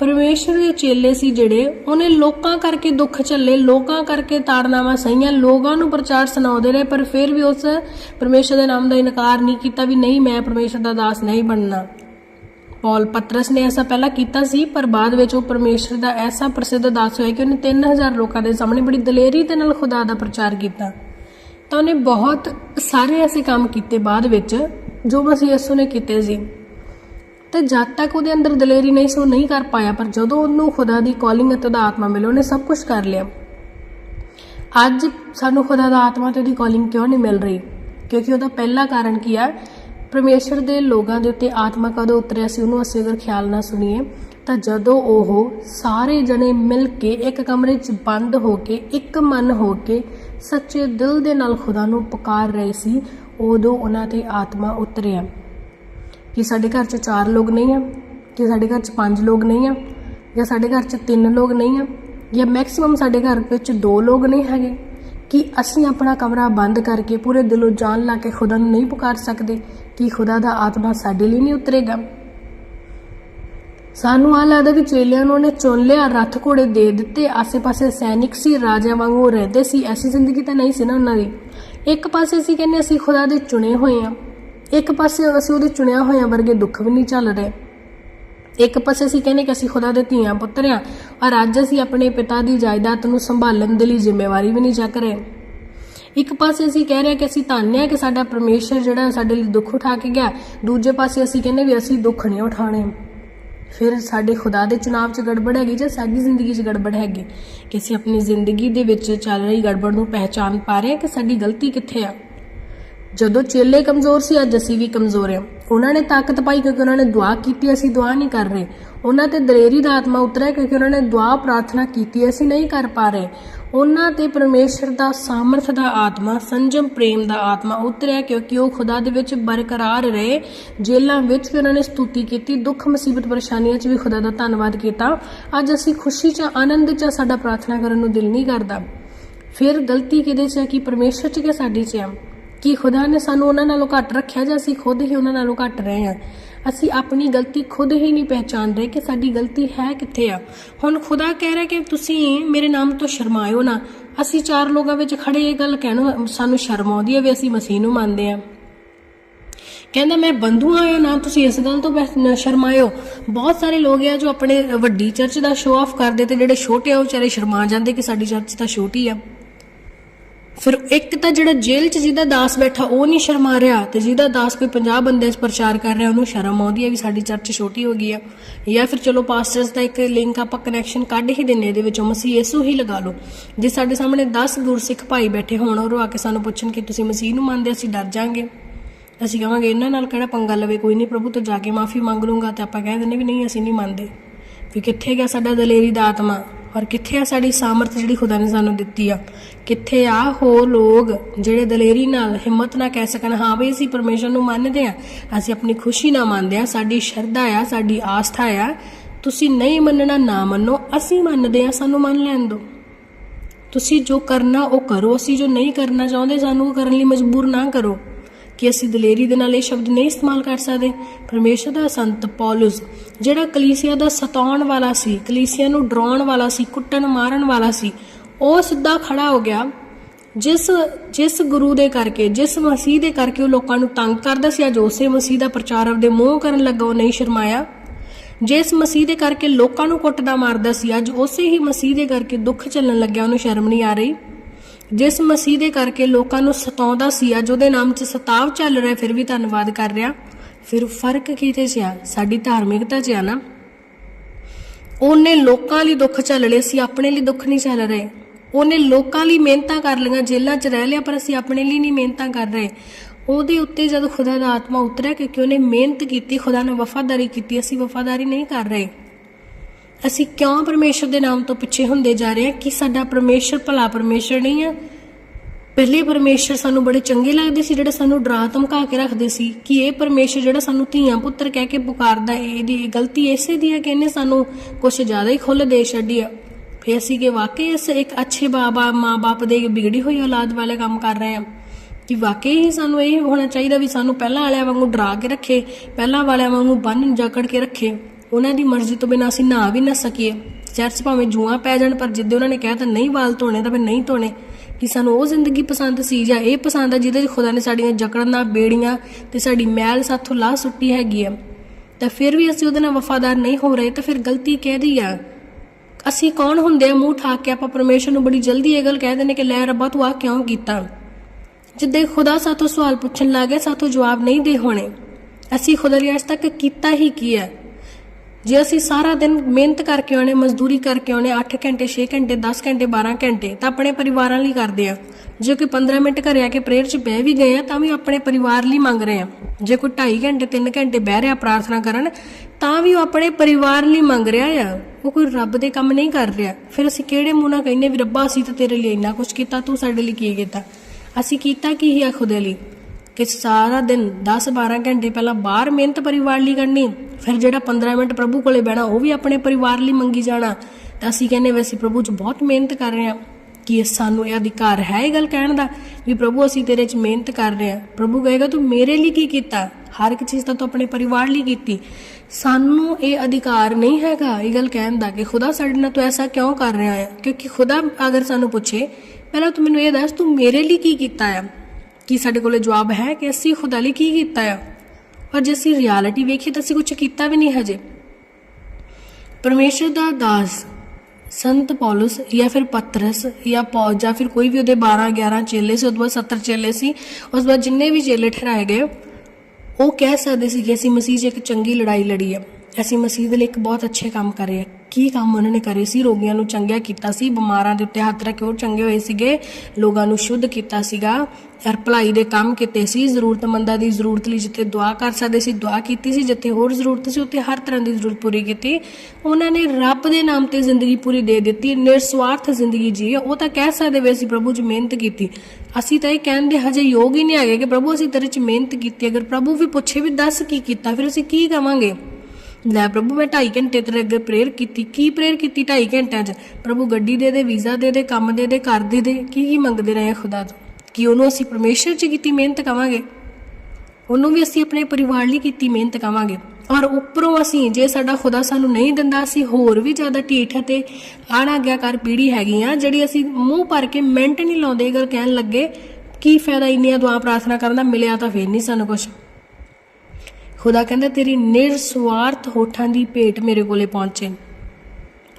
ਪਰਮੇਸ਼ਰ ਦੇ ਚੇਲੇ ਸੀ ਜਿਹੜੇ, ਉਹਨੇ ਲੋਕਾਂ ਕਰਕੇ ਦੁੱਖ ਝੱਲੇ, ਲੋਕਾਂ ਕਰਕੇ ਤਾੜਨਾਵਾਂ ਸਹੀਆਂ, ਲੋਕਾਂ ਨੂੰ ਪ੍ਰਚਾਰ ਸੁਣਾਉਂਦੇ ਰਹੇ, ਪਰ ਫਿਰ ਵੀ ਉਸ ਪਰਮੇਸ਼ਰ ਦੇ ਨਾਮ ਦਾ ਇਨਕਾਰ ਨਹੀਂ ਕੀਤਾ ਵੀ ਨਹੀਂ, ਮੈਂ ਪਰਮੇਸ਼ਰ ਦਾ ਦਾਸ ਨਹੀਂ ਬਣਨਾ। ਪੌਲ ਪਤਰਸ ਨੇ ਐਸਾ ਪਹਿਲਾਂ ਕੀਤਾ ਸੀ, ਪਰ ਬਾਅਦ ਵਿੱਚ ਉਹ ਪਰਮੇਸ਼ਰ ਦਾ ਐਸਾ ਪ੍ਰਸਿੱਧ ਦਾਸ ਹੋਇਆ ਕਿ ਉਹਨੇ 3000 ਲੋਕਾਂ ਦੇ ਸਾਹਮਣੇ ਬੜੀ ਦਲੇਰੀ ਦੇ ਨਾਲ ਖੁਦਾ ਦਾ ਪ੍ਰਚਾਰ ਕੀਤਾ। ਤਾਂ ਉਹਨੇ ਬਹੁਤ ਸਾਰੇ ਐਸੇ ਕੰਮ ਕੀਤੇ ਬਾਅਦ ਵਿੱਚ, ਜੋ ਮਸੀਹ ਯਿਸੂ ਨੇ ਕੀਤੇ ਸੀ। ਤੇ ਜਦ ਤੱਕ ਉਹਦੇ ਅੰਦਰ ਦਲੇਰੀ ਨਹੀਂ ਸੋ ਨਹੀਂ ਕਰ ਪਾਇਆ, ਪਰ ਜਦੋਂ ਉਹਨੂੰ ਖੁਦਾ ਦੀ ਕਾਲਿੰਗ ਅਤੇ ਉਹਦਾ ਆਤਮਾ ਮਿਲਿਆ, ਉਹਨੇ ਸਭ ਕੁਝ ਕਰ ਲਿਆ। ਅੱਜ ਸਾਨੂੰ ਖੁਦਾ ਦਾ ਆਤਮਾ ਤੇ ਉਹਦੀ ਕਾਲਿੰਗ ਕਿਉਂ ਨਹੀਂ ਮਿਲ ਰਹੀ? ਕਿਉਂਕਿ ਉਹਦਾ ਪਹਿਲਾ ਕਾਰਨ ਕੀ ਆ? ਪਰਮੇਸ਼ਰ ਦੇ ਲੋਕਾਂ ਦੇ ਉੱਤੇ ਆਤਮਾ ਕਦੋਂ ਉਤਰਿਆ ਸੀ, ਉਹਨੂੰ ਅਸੀਂ ਅਗਰ ਖਿਆਲ ਨਾ ਸੁਣੀਏ, ਤਾਂ ਜਦੋਂ ਉਹ ਸਾਰੇ ਜਣੇ ਮਿਲ ਕੇ ਇੱਕ ਕਮਰੇ 'ਚ ਬੰਦ ਹੋ ਕੇ, ਇੱਕ ਮਨ ਹੋ ਕੇ ਸੱਚੇ ਦਿਲ ਦੇ ਨਾਲ ਖੁਦਾ ਨੂੰ ਪੁਕਾਰ ਰਹੇ ਸੀ, ਉਦੋਂ ਉਹਨਾਂ ਤੇ ਆਤਮਾ ਉਤਰਿਆ। ਕਿ ਸਾਡੇ ਘਰ 'ਚ ਚਾਰ ਲੋਕ ਨਹੀਂ ਆ, ਕਿ ਸਾਡੇ ਘਰ 'ਚ ਪੰਜ ਲੋਕ ਨਹੀਂ ਆ, ਜਾਂ ਸਾਡੇ ਘਰ 'ਚ ਤਿੰਨ ਲੋਕ ਨਹੀਂ ਆ, ਜਾਂ ਮੈਕਸਿਮਮ ਸਾਡੇ ਘਰ ਵਿੱਚ ਦੋ ਲੋਕ ਨਹੀਂ ਹੈਗੇ, ਕਿ ਅਸੀਂ ਆਪਣਾ ਕਮਰਾ ਬੰਦ ਕਰਕੇ ਪੂਰੇ ਦਿਲੋਂ ਜਾਨ ਲਾ ਕੇ ਖੁਦਾ ਨੂੰ ਨਹੀਂ ਪੁਕਾਰ ਸਕਦੇ ਕਿ ਖੁਦਾ ਦਾ ਆਤਮਾ ਸਾਡੇ ਲਈ ਨਹੀਂ ਉਤਰੇਗਾ। ਸਾਨੂੰ ਆ ਲੱਗਦਾ ਕਿ ਚੇਲਿਆਂ ਨੂੰ ਉਹਨੇ ਚੁਣ ਲਿਆ, ਰੱਥ ਘੋੜੇ ਦੇ ਦਿੱਤੇ, ਆਸੇ-ਪਾਸੇ ਸੈਨਿਕ ਸੀ, ਰਾਜਿਆਂ ਵਾਂਗੂ ਉਹ ਰਹਿੰਦੇ ਸੀ, ਐਸੀ ਜ਼ਿੰਦਗੀ ਤਾਂ ਨਹੀਂ ਸੀ ਨਾ ਉਹਨਾਂ ਦੀ। ਇੱਕ ਪਾਸੇ ਅਸੀਂ ਕਹਿੰਦੇ ਅਸੀਂ ਖੁਦਾ ਦੇ ਚੁਣੇ ਹੋਏ ਆ ਇੱਕ ਪਾਸੇ ਅਸੀਂ ਉਹਦੇ ਚੁਣਿਆ ਹੋਇਆਂ ਵਰਗੇ ਦੁੱਖ ਵੀ ਨਹੀਂ ਚੱਲ ਰਹੇ। ਇੱਕ ਪਾਸੇ ਅਸੀਂ ਕਹਿੰਦੇ ਕਿ ਅਸੀਂ ਖੁਦਾ ਦੇ ਧੀਆਂ ਪੁੱਤਰ ਆ ਔਰ ਅੱਜ ਅਸੀਂ ਆਪਣੇ ਪਿਤਾ ਦੀ ਜਾਇਦਾਦ ਨੂੰ ਸੰਭਾਲਣ ਦੇ ਲਈ ਜ਼ਿੰਮੇਵਾਰੀ ਵੀ ਨਹੀਂ ਚੱਕ ਰਹੇ। ਇੱਕ ਪਾਸੇ ਅਸੀਂ ਕਹਿ ਰਹੇ ਕਿ ਅਸੀਂ ਧੰਨ ਹਾਂ ਕਿ ਸਾਡਾ ਪਰਮੇਸ਼ਰ ਜਿਹੜਾ ਸਾਡੇ ਲਈ ਦੁੱਖ ਉਠਾ ਕੇ ਗਿਆ। ਦੂਜੇ ਪਾਸੇ ਅਸੀਂ ਕਹਿੰਦੇ ਵੀ ਅਸੀਂ ਦੁੱਖ ਨਹੀਂ ਉਠਾਣੇ ਫਿਰ ਸਾਡੇ ਖੁਦਾ ਦੇ ਚੁਣਾਵ 'ਚ ਗੜਬੜ ਹੈਗੀ ਜਾਂ ਸਾਡੀ ਜ਼ਿੰਦਗੀ 'ਚ ਗੜਬੜ ਹੈਗੀ ਕਿ ਅਸੀਂ ਆਪਣੀ ਜ਼ਿੰਦਗੀ ਦੇ ਵਿੱਚ ਚੱਲ ਰਹੀ ਗੜਬੜ ਨੂੰ ਪਹਿਚਾਨ ਪਾ ਰਹੇ ਹਾਂ ਕਿ ਸਾਡੀ ਗਲਤੀ ਕਿੱਥੇ ਆ? ਜਦੋਂ ਚੇਲੇ ਕਮਜ਼ੋਰ ਸੀ, ਅੱਜ ਅਸੀਂ ਵੀ ਕਮਜ਼ੋਰ ਹਾਂ। ਉਹਨਾਂ ਨੇ ਤਾਕਤ ਪਾਈ ਕਿਉਂਕਿ ਉਹਨਾਂ ਨੇ ਦੁਆ ਕੀਤੀ, ਅਸੀਂ ਦੁਆ ਨਹੀਂ ਕਰ ਰਹੇ। ਉਹਨਾਂ ਤੇ ਦਲੇਰੀ ਦਾ ਆਤਮਾ ਉਤਰਿਆ ਕਿਉਂਕਿ ਉਹਨਾਂ ਨੇ ਦੁਆ, ਪ੍ਰਾਰਥਨਾ ਕੀਤੀ, ਅਸੀਂ ਨਹੀਂ ਕਰ ਪਾ ਰਹੇ। ਉਹਨਾਂ ਤੇ ਪਰਮੇਸ਼ਰ ਦਾ ਸਾਮਰਥ ਦਾ ਆਤਮਾ, ਸੰਜਮ ਪ੍ਰੇਮ ਦਾ ਆਤਮਾ ਉਤਰਿਆ ਕਿਉਂਕਿ ਉਹ ਖੁਦਾ ਦੇ ਵਿੱਚ ਬਰਕਰਾਰ ਰਹੇ। ਜੇਲਾਂ ਵਿੱਚ ਵੀ ਉਹਨਾਂ ਨੇ ਸਤੂਤੀ ਕੀਤੀ, ਦੁੱਖ, ਮੁਸੀਬਤ, ਪਰੇਸ਼ਾਨੀਆਂ 'ਚ ਵੀ ਖੁਦਾ ਦਾ ਧੰਨਵਾਦ ਕੀਤਾ। ਅੱਜ ਅਸੀਂ ਖੁਸ਼ੀ 'ਚ, ਆਨੰਦ 'ਚ ਸਾਡਾ ਪ੍ਰਾਰਥਨਾ ਕਰਨ ਨੂੰ ਦਿਲ ਨਹੀਂ ਕਰਦਾ। ਫਿਰ ਗਲਤੀ ਕਿਹਦੇ 'ਚ ਹੈ ਕਿ ਪਰਮੇਸ਼ਰ 'ਚ ਕਿ ਸਾਡੀ 'ਚ ਹੈ ਕਿ ਖੁਦਾ ਨੇ ਸਾਨੂੰ ਉਹਨਾਂ ਨਾਲੋਂ ਘੱਟ ਰੱਖਿਆ ਜਾਂ ਅਸੀਂ ਖੁਦ ਹੀ ਉਹਨਾਂ ਨਾਲੋਂ ਘੱਟ ਰਹੇ ਹਾਂ? ਅਸੀਂ ਆਪਣੀ ਗਲਤੀ ਖੁਦ ਹੀ ਨਹੀਂ ਪਹਿਚਾਨ ਰਹੇ ਕਿ ਸਾਡੀ ਗਲਤੀ ਹੈ ਕਿੱਥੇ ਆ। ਹੁਣ ਖੁਦਾ ਕਹਿ ਰਿਹਾ ਕਿ ਤੁਸੀਂ ਮੇਰੇ ਨਾਮ ਤੋਂ ਸ਼ਰਮਾਇਓ ਨਾ। ਅਸੀਂ ਚਾਰ ਲੋਕਾਂ ਵਿੱਚ ਖੜੇ ਇਹ ਗੱਲ ਕਹਿਣ ਸਾਨੂੰ ਸ਼ਰਮ ਆਉਂਦੀ ਹੈ ਵੀ ਅਸੀਂ ਮਸੀਹ ਨੂੰ ਮੰਨਦੇ ਆ ਕਹਿੰਦਾ, ਮੈਂ ਬੰਧੂ ਆ ਨਾ, ਤੁਸੀਂ ਇਸ ਗੱਲ ਤੋਂ ਬਸ ਸ਼ਰਮਾਇਓ। ਬਹੁਤ ਸਾਰੇ ਲੋਕ ਆ ਜੋ ਆਪਣੇ ਵੱਡੀ ਚਰਚ ਦਾ ਸ਼ੋਅ ਆਫ ਕਰਦੇ ਤੇ ਜਿਹੜੇ ਛੋਟੇ ਆ, ਉਹ ਵਿਚਾਰੇ ਸ਼ਰਮਾ ਜਾਂਦੇ ਕਿ ਸਾਡੀ ਚਰਚ ਤਾਂ ਛੋਟੀ ਆ। ਫਿਰ ਇੱਕ ਤਾਂ ਜਿਹੜਾ ਜੇਲ੍ਹ 'ਚ ਜਿਹਦਾ ਦਾਸ ਬੈਠਾ, ਉਹ ਨਹੀਂ ਸ਼ਰਮਾ ਰਿਹਾ ਤੇ ਜਿਹਦਾ ਦਾਸ ਕੋਈ 50 ਬੰਦਿਆਂ 'ਚ ਪ੍ਰਚਾਰ ਕਰ ਰਿਹਾ, ਉਹਨੂੰ ਸ਼ਰਮ ਆਉਂਦੀ ਹੈ ਵੀ ਸਾਡੀ ਚਰਚ ਛੋਟੀ ਹੋ ਗਈ ਆ। ਜਾਂ ਫਿਰ ਚਲੋ ਪਾਸਟਰਸ ਦਾ ਇੱਕ ਲਿੰਕ ਆਪਾਂ ਕਨੈਕਸ਼ਨ ਕੱਢ ਹੀ ਦਿੰਨੇ ਇਹਦੇ ਵਿੱਚੋਂ ਮਸੀਹ ਯੇਸੂ ਹੀ ਲਗਾ ਲਓ। ਜੇ ਸਾਡੇ ਸਾਹਮਣੇ 10 ਗੁਰਸਿੱਖ ਭਾਈ ਬੈਠੇ ਹੋਣ ਔਰ ਉਹ ਆ ਕੇ ਸਾਨੂੰ ਪੁੱਛਣ ਕਿ ਤੁਸੀਂ ਮਸੀਹ ਨੂੰ ਮੰਨਦੇ ਅਸੀਂ ਡਰ ਜਾਾਂਗੇ। ਅਸੀਂ ਕਹਾਂਗੇ, ਇਹਨਾਂ ਨਾਲ ਕਿਹੜਾ ਪੰਗਾ ਲਵੇ, ਕੋਈ ਨਹੀਂ ਪ੍ਰਭੂ ਤੋਂ ਜਾ ਕੇ ਮਾਫੀ ਮੰਗ ਲੂੰਗਾ ਤੇ ਆਪਾਂ ਕਹਿ ਦਿੰਦੇ ਵੀ ਨਹੀਂ, ਅਸੀਂ ਨਹੀਂ ਮੰਨਦੇ। ਵੀ ਕਿੱਥੇ ਗਿਆ ਸਾਡਾ ਦਲੇਰੀ ਦਾ ਆਤਮਾ? ਔਰ ਕਿੱਥੇ ਆ ਸਾਡੀ ਸਾਮਰਥ ਜਿਹੜੀ ਖੁਦਾ ਨੇ ਸਾਨੂੰ ਦਿੱਤੀ ਆ? ਕਿੱਥੇ ਆ ਹੋ ਲੋਕ ਜਿਹੜੇ ਦਲੇਰੀ ਨਾਲ ਹਿੰਮਤ ਨਾਲ ਕਹਿ ਸਕਣ? ਹਾਂ ਬਈ ਅਸੀਂ ਪਰਮੇਸ਼ਰ ਨੂੰ ਮੰਨਦੇ ਆ, ਅਸੀਂ ਆਪਣੀ ਖੁਸ਼ੀ ਨਾਲ ਮੰਨਦੇ ਆ, ਸਾਡੀ ਸ਼ਰਧਾ ਆ, ਸਾਡੀ ਆਸਥਾ ਆ। ਤੁਸੀਂ ਨਹੀਂ ਮੰਨਣਾ, ਨਾ ਮੰਨੋ, ਅਸੀਂ ਮੰਨਦੇ ਆ, ਸਾਨੂੰ ਮੰਨ ਲੈਣ ਦਿਓ। ਤੁਸੀਂ ਜੋ ਕਰਨਾ ਉਹ ਕਰੋ, ਅਸੀਂ ਜੋ ਨਹੀਂ ਕਰਨਾ ਚਾਹੁੰਦੇ, ਸਾਨੂੰ ਉਹ ਕਰਨ ਲਈ ਮਜਬੂਰ ਨਾ ਕਰੋ। ਕਿ ਅਸੀਂ ਦਲੇਰੀ ਦੇ ਨਾਲ ਇਹ ਸ਼ਬਦ ਨਹੀਂ ਇਸਤੇਮਾਲ ਕਰ ਸਕਦੇ। ਪਰਮੇਸ਼ਰ ਦਾ ਸੰਤ ਪੌਲਸ, ਜਿਹੜਾ ਕਲੀਸਿਆ ਦਾ ਸਤਾਉਣ ਵਾਲਾ ਸੀ, ਕਲੀਸਿਆ ਨੂੰ ਡਰਾਉਣ ਵਾਲਾ ਸੀ, ਕੁੱਟਣ ਮਾਰਨ ਵਾਲਾ ਸੀ, ਉਹ ਸਿੱਧਾ ਖੜਾ ਹੋ ਗਿਆ। ਜਿਸ ਜਿਸ ਗੁਰੂ ਦੇ ਕਰਕੇ, ਜਿਸ ਮਸੀਹ ਦੇ ਕਰਕੇ ਉਹ ਲੋਕਾਂ ਨੂੰ ਤੰਗ ਕਰਦਾ ਸੀ, ਅੱਜ ਉਸੇ ਮਸੀਹ ਦਾ ਪ੍ਰਚਾਰ ਆਪਦੇ ਮੂੰਹ ਕਰਨ ਲੱਗਾ, ਉਹ ਨਹੀਂ ਸ਼ਰਮਾਇਆ। ਜਿਸ ਮਸੀਹ ਦੇ ਕਰਕੇ ਲੋਕਾਂ ਨੂੰ ਕੁੱਟਦਾ ਮਾਰਦਾ ਸੀ, ਅੱਜ ਉਸੇ ਹੀ ਮਸੀਹ ਦੇ ਕਰਕੇ ਦੁੱਖ ਚੱਲਣ ਲੱਗਿਆ, ਉਹਨੂੰ ਸ਼ਰਮ ਨਹੀਂ ਆ ਰਹੀ। ਜਿਸ ਮਸੀਹ ਦੇ ਕਰਕੇ ਲੋਕਾਂ ਨੂੰ ਸਤਾਉਂਦਾ ਸੀ, ਅੱਜ ਉਹਦੇ ਨਾਮ 'ਚ ਸਤਾਵ ਚੱਲ ਰਿਹਾ ਫਿਰ ਵੀ ਧੰਨਵਾਦ ਕਰ ਰਿਹਾ। ਫਿਰ ਫ਼ਰਕ ਕਿਤੇ 'ਚ ਆ? ਸਾਡੀ ਧਾਰਮਿਕਤਾ 'ਚ ਆ ਨਾ। ਉਹਨੇ ਲੋਕਾਂ ਲਈ ਦੁੱਖ ਚੱਲ ਲਏ ਸੀ, ਆਪਣੇ ਲਈ ਦੁੱਖ ਨਹੀਂ ਚੱਲ ਰਹੇ। ਉਹਨੇ ਲੋਕਾਂ ਲਈ ਮਿਹਨਤਾਂ ਕਰ ਲਈਆਂ, ਜੇਲ੍ਹਾਂ 'ਚ ਰਹਿ ਲਿਆ, ਪਰ ਅਸੀਂ ਆਪਣੇ ਲਈ ਨਹੀਂ ਮਿਹਨਤਾਂ ਕਰ ਰਹੇ। ਉਹਦੇ ਉੱਤੇ ਜਦ ਖੁਦਾ ਦਾ ਆਤਮਾ ਉਤਰਿਆ, ਕਿਉਂਕਿ ਉਹਨੇ ਮਿਹਨਤ ਕੀਤੀ, ਖੁਦਾ ਨੇ ਵਫਾਦਾਰੀ ਕੀਤੀ, ਅਸੀਂ ਵਫਾਦਾਰੀ ਨਹੀਂ ਕਰ ਰਹੇ। ਅਸੀਂ ਕਿਉਂ ਪਰਮੇਸ਼ਰ ਦੇ ਨਾਮ ਤੋਂ ਪਿੱਛੇ ਹੁੰਦੇ ਜਾ ਰਹੇ ਹਾਂ ਕਿ ਸਾਡਾ ਪਰਮੇਸ਼ਰ ਭਲਾ ਪਰਮੇਸ਼ਰ ਨਹੀਂ ਹੈ? ਪਹਿਲੇ ਪਰਮੇਸ਼ਰ ਸਾਨੂੰ ਬੜੇ ਚੰਗੇ ਲੱਗਦੇ ਸੀ ਜਿਹੜੇ ਸਾਨੂੰ ਡਰਾ ਧਮਕਾ ਕੇ ਰੱਖਦੇ ਸੀ ਕਿ ਇਹ ਪਰਮੇਸ਼ਰ ਜਿਹੜਾ ਸਾਨੂੰ ਧੀਆਂ ਪੁੱਤਰ ਕਹਿ ਕੇ ਪੁਕਾਰਦਾ ਹੈ, ਇਹਦੀ ਗਲਤੀ ਇਸੇ ਦੀ ਹੈ ਕਿ ਇਹਨੇ ਸਾਨੂੰ ਕੁਝ ਜ਼ਿਆਦਾ ਹੀ ਖੁੱਲ ਦੇ ਛੱਡੀ ਆ ਫਿਰ ਅਸੀਂ ਕਿ ਵਾਕਈ ਇਸ ਇੱਕ ਅੱਛੇ ਬਾਬਾ ਮਾਂ-ਬਾਪ ਦੇ ਬਿਗੜੀ ਹੋਈ ਔਲਾਦ ਵਾਲੇ ਕੰਮ ਕਰ ਰਹੇ ਹਾਂ? ਕਿ ਵਾਕਈ ਹੀ ਸਾਨੂੰ ਇਹ ਹੋਣਾ ਚਾਹੀਦਾ ਵੀ ਸਾਨੂੰ ਪਹਿਲਾਂ ਵਾਲਿਆਂ ਵਾਂਗੂ ਡਰਾ ਕੇ ਰੱਖੇ ਪਹਿਲਾਂ ਵਾਲਿਆਂ ਵਾਂਗੂ ਬੰਨ ਜਕੜ ਕੇ ਰੱਖੇ। ਉਹਨਾਂ ਦੀ ਮਰਜ਼ੀ ਤੋਂ ਬਿਨਾਂ ਅਸੀਂ ਨਹਾ ਵੀ ਨਾ ਸਕੀਏ। ਚਰਚ ਭਾਵੇਂ ਜੂਆਂ ਪੈ ਜਾਣ, ਪਰ ਜਿੱਦੇ ਉਹਨਾਂ ਨੇ ਕਿਹਾ ਤਾਂ ਨਹੀਂ ਵਾਲ ਧੋਣੇ, ਤਾਂ ਫਿਰ ਨਹੀਂ ਧੋਣੇ। ਕਿ ਸਾਨੂੰ ਉਹ ਜ਼ਿੰਦਗੀ ਪਸੰਦ ਸੀ ਜਾਂ ਇਹ ਪਸੰਦ ਆ ਜਿਹਦੇ 'ਚ ਖੁਦਾ ਨੇ ਸਾਡੀਆਂ ਜਕੜਨਾਂ ਬੇੜੀਆਂ ਤੇ ਸਾਡੀ ਮੈਲ ਸਾਥੋਂ ਲਾਹ ਸੁੱਟੀ ਹੈਗੀ ਆ। ਤਾਂ ਫਿਰ ਵੀ ਅਸੀਂ ਉਹਦੇ ਨਾਲ ਵਫਾਦਾਰ ਨਹੀਂ ਹੋ ਰਹੇ, ਤਾਂ ਫਿਰ ਗਲਤੀ ਕਿਹਦੀ ਆ। ਅਸੀਂ ਕੌਣ ਹੁੰਦੇ ਆ? ਮੂੰਹ ਠਾਕ ਕੇ ਆਪਾਂ ਪਰਮੇਸ਼ਰ ਨੂੰ ਬੜੀ ਜਲਦੀ ਇਹ ਗੱਲ ਕਹਿ ਦਿੰਦੇ ਕਿ ਲੈ ਰੱਬਾ, ਤੂੰ ਆ ਕਿਉਂ ਕੀਤਾ? ਜਿੱਦੇ ਖੁਦਾ ਸਾਥੋਂ ਸਵਾਲ ਪੁੱਛਣ ਲੱਗੇ ਸਾਥੋਂ ਜਵਾਬ ਨਹੀਂ ਦੇ ਹੋਣੇ। ਅਸੀਂ ਖੁਦਾ ਲਈ ਅੱਜ ਤੱਕ ਕੀਤਾ ਹੀ ਕੀ ਹੈ ਜੇ ਅਸੀਂ ਸਾਰਾ ਦਿਨ ਮਿਹਨਤ ਕਰਕੇ ਆਉਣੇ, ਮਜ਼ਦੂਰੀ ਕਰਕੇ ਆਉਣੇ 8 ਘੰਟੇ 6 ਘੰਟੇ 10 ਘੰਟੇ 12 ਘੰਟੇ, ਤਾਂ ਆਪਣੇ ਪਰਿਵਾਰਾਂ ਲਈ ਕਰਦੇ ਆ। ਜੇ ਕੋਈ 15 ਮਿੰਟ ਘਰੇ ਆ ਕੇ ਪ੍ਰੇਅਰ 'ਚ ਬਹਿ ਵੀ ਗਏ ਆ, ਤਾਂ ਵੀ ਆਪਣੇ ਪਰਿਵਾਰ ਲਈ ਮੰਗ ਰਹੇ ਆ। ਜੇ ਕੋਈ 2.5 ਘੰਟੇ 3 ਘੰਟੇ ਬਹਿ ਰਿਹਾ ਪ੍ਰਾਰਥਨਾ ਕਰਨ, ਤਾਂ ਵੀ ਉਹ ਆਪਣੇ ਪਰਿਵਾਰ ਲਈ ਮੰਗ ਰਿਹਾ ਆ। ਉਹ ਕੋਈ ਰੱਬ ਦੇ ਕੰਮ ਨਹੀਂ ਕਰ ਰਿਹਾ। ਫਿਰ ਅਸੀਂ ਕਿਹੜੇ ਮੂੰਹ ਨਾਲ ਕਹਿੰਦੇ ਵੀ ਰੱਬਾ, ਅਸੀਂ ਤਾਂ ਤੇਰੇ ਲਈ ਇੰਨਾ ਕੁਝ ਕੀਤਾ, ਤੂੰ ਸਾਡੇ ਲਈ ਕੀ ਕੀਤਾ? ਅਸੀਂ ਕੀਤਾ ਕੀ ਹੈ ਖੁਦੇ ਲਈ? ਕਿ ਸਾਰਾ ਦਿਨ 10-12 ਘੰਟੇ ਪਹਿਲਾਂ ਬਾਹਰ ਮਿਹਨਤ ਪਰਿਵਾਰ ਲਈ ਕਰਨੀ, ਫਿਰ ਜਿਹੜਾ 15 ਮਿੰਟ ਪ੍ਰਭੂ ਕੋਲੇ ਬਹਿਣਾ, ਉਹ ਵੀ ਆਪਣੇ ਪਰਿਵਾਰ ਲਈ ਮੰਗੀ ਜਾਣਾ। ਤਾਂ ਅਸੀਂ ਕਹਿੰਦੇ ਵੀ ਅਸੀਂ ਪ੍ਰਭੂ 'ਚ ਬਹੁਤ ਮਿਹਨਤ ਕਰ ਰਹੇ ਹਾਂ। ਕਿ ਸਾਨੂੰ ਇਹ ਅਧਿਕਾਰ ਹੈ ਇਹ ਗੱਲ ਕਹਿਣ ਦਾ? ਵੀ ਪ੍ਰਭੂ, ਅਸੀਂ ਤੇਰੇ 'ਚ ਮਿਹਨਤ ਕਰ ਰਹੇ ਹਾਂ। ਪ੍ਰਭੂ ਕਹੇਗਾ, ਤੂੰ ਮੇਰੇ ਲਈ ਕੀ ਕੀਤਾ? ਹਰ ਇੱਕ ਚੀਜ਼ ਤਾਂ ਤੂੰ ਆਪਣੇ ਪਰਿਵਾਰ ਲਈ ਕੀਤੀ। ਸਾਨੂੰ ਇਹ ਅਧਿਕਾਰ ਨਹੀਂ ਹੈਗਾ ਇਹ ਗੱਲ ਕਹਿਣ ਦਾ ਕਿ ਖੁਦਾ ਸਾਡੇ ਨਾਲ ਤੂੰ ਐਸਾ ਕਿਉਂ ਕਰ ਰਿਹਾ ਹੈ? ਕਿਉਂਕਿ ਖੁਦਾ ਅਗਰ ਸਾਨੂੰ ਪੁੱਛੇ, ਪਹਿਲਾਂ ਤੂੰ ਮੈਨੂੰ ਇਹ ਦੱਸ, ਤੂੰ ਮੇਰੇ ਲਈ ਕੀ ਕੀਤਾ ਹੈ? ਕੀ ਸਾਡੇ ਕੋਲੇ ਜਵਾਬ ਹੈ ਕਿ ਅਸੀਂ ਖੁਦਾ ਲਈ ਕੀ ਕੀਤਾ ਆ? ਔਰ ਜੇ ਅਸੀਂ ਰਿਐਲਿਟੀ ਵੇਖੀਏ ਤਾਂ ਅਸੀਂ ਕੁਝ ਕੀਤਾ ਵੀ ਨਹੀਂ ਹਜੇ। ਪਰਮੇਸ਼ਰ ਦਾ ਦਾਸ, ਸੰਤ ਪੌਲਸ ਜਾਂ ਫਿਰ ਪਤਰਸ ਜਾਂ ਪੌਲ ਜਾਂ ਫਿਰ ਕੋਈ ਵੀ ਉਹਦੇ 12 11 ਚੇਲੇ ਸੀ ਉਹਦੇ ਬਾਅਦ 70 ਚੇਲੇ ਸੀ, ਉਸ ਤੋਂ ਬਾਅਦ ਜਿੰਨੇ ਵੀ ਚੇਲੇ ਠਹਿਰਾਏ ਗਏ, ਉਹ ਕਹਿ ਸਕਦੇ ਸੀ ਕਿ ਅਸੀਂ ਮਸੀਹ 'ਚ ਇੱਕ ਚੰਗੀ ਲੜਾਈ ਲੜੀ ਹੈ ਅਸੀਂ ਮਸੀਹ ਦੇ ਲਈ ਇੱਕ ਬਹੁਤ ਅੱਛੇ ਕੰਮ ਕਰੇ ਹੈ ਕੀ ਕੰਮ ਉਹਨਾਂ ਨੇ ਕਰੇ ਸੀ? ਰੋਗੀਆਂ ਨੂੰ ਚੰਗਿਆ ਕੀਤਾ ਸੀ, ਬਿਮਾਰਾਂ ਦੇ ਉੱਤੇ ਹੱਥ ਰੱਖੇ ਕੇ ਉਹ ਚੰਗੇ ਹੋਏ ਸੀਗੇ। ਲੋਕਾਂ ਨੂੰ ਸ਼ੁੱਧ ਕੀਤਾ ਸੀਗਾ ਔਰ ਭਲਾਈ ਦੇ ਕੰਮ ਕੀਤੇ ਸੀ। ਜ਼ਰੂਰਤਮੰਦਾਂ ਦੀ ਜ਼ਰੂਰਤ ਲਈ ਜਿੱਥੇ ਦੁਆ ਕਰ ਸਕਦੇ ਸੀ, ਦੁਆ ਕੀਤੀ ਸੀ। ਜਿੱਥੇ ਹੋਰ ਜ਼ਰੂਰਤ ਸੀ, ਉੱਥੇ ਹਰ ਤਰ੍ਹਾਂ ਦੀ ਜ਼ਰੂਰਤ ਪੂਰੀ ਕੀਤੀ। ਉਹਨਾਂ ਨੇ ਰੱਬ ਦੇ ਨਾਮ ਤੇ ਜ਼ਿੰਦਗੀ ਪੂਰੀ ਦੇ ਦਿੱਤੀ। ਨਿਰਸਵਾਰਥ ਜ਼ਿੰਦਗੀ ਜੀ ਉਹ ਤਾਂ ਕਹਿ ਸਕਦੇ ਵੇ ਅਸੀਂ ਪ੍ਰਭੂ ਜੀ ਮਿਹਨਤ ਕੀਤੀ। ਅਸੀਂ ਤਾਂ ਇਹ ਕਹਿਣ ਦੇ ਹਜੇ ਯੋਗ ਹੀ ਨਹੀਂ ਹੈਗੇ ਕਿ ਪ੍ਰਭੂ ਅਸੀਂ ਤੇਰੇ 'ਚ ਮਿਹਨਤ ਕੀਤੀ। ਅਗਰ ਪ੍ਰਭੂ ਵੀ ਪੁੱਛੇ ਵੀ ਦੱਸ ਕੀ ਕੀਤਾ, ਫਿਰ ਅਸੀਂ ਕੀ ਕਵਾਂਗੇ? ਲੈ ਪ੍ਰਭੂ, ਮੈਂ 2.5 ਘੰਟੇ ਤੇਰੇ ਅੱਗੇ ਪ੍ਰੇਅਰ ਕੀਤੀ। ਕੀ ਪ੍ਰੇਅਰ ਕੀਤੀ 2.5 ਘੰਟਿਆਂ 'ਚ? ਪ੍ਰਭੂ, ਗੱਡੀ ਦੇ ਦੇ, ਵੀਜ਼ਾ ਦੇ ਦੇ, ਕੰਮ ਦੇ ਦੇ ਕਰ ਦੇ ਦੇ, ਕੀ ਕੀ ਮੰਗਦੇ ਰਹੇ ਖੁਦਾ ਤੋਂ? ਕੀ ਉਹਨੂੰ ਅਸੀਂ ਪਰਮੇਸ਼ਰ 'ਚ ਕੀਤੀ ਮਿਹਨਤ ਕਵਾਂਗੇ? ਉਹਨੂੰ ਵੀ ਅਸੀਂ ਆਪਣੇ ਪਰਿਵਾਰ ਲਈ ਕੀਤੀ ਮਿਹਨਤ ਕਵਾਂਗੇ। ਔਰ ਉੱਪਰੋਂ ਅਸੀਂ, ਜੇ ਸਾਡਾ ਖੁਦਾ ਸਾਨੂੰ ਨਹੀਂ ਦਿੰਦਾ, ਅਸੀਂ ਹੋਰ ਵੀ ਜ਼ਿਆਦਾ ਢੀਠ ਅਤੇ ਕਰ ਪੀੜ੍ਹੀ ਹੈਗੀ ਆ, ਜਿਹੜੀ ਅਸੀਂ ਮੂੰਹ ਭਰ ਕੇ ਮਿੰਟ ਨਹੀਂ ਲਾਉਂਦੇ ਅਗਰ ਕਹਿਣ ਲੱਗੇ, ਕੀ ਫਾਇਦਾ ਇੰਨੀਆਂ ਦੁਆ ਪ੍ਰਾਰਥਨਾ ਕਰਨ ਦਾ? ਮਿਲਿਆ ਤਾਂ ਫੇਰ ਨਹੀਂ ਸਾਨੂੰ ਕੁਝ ਖੁਦਾ ਕਹਿੰਦਾ, ਤੇਰੀ ਨਿਰਸਵਾਰਥ ਹੋਠਾਂ ਦੀ ਭੇਟ ਮੇਰੇ ਕੋਲੇ ਪਹੁੰਚੇ।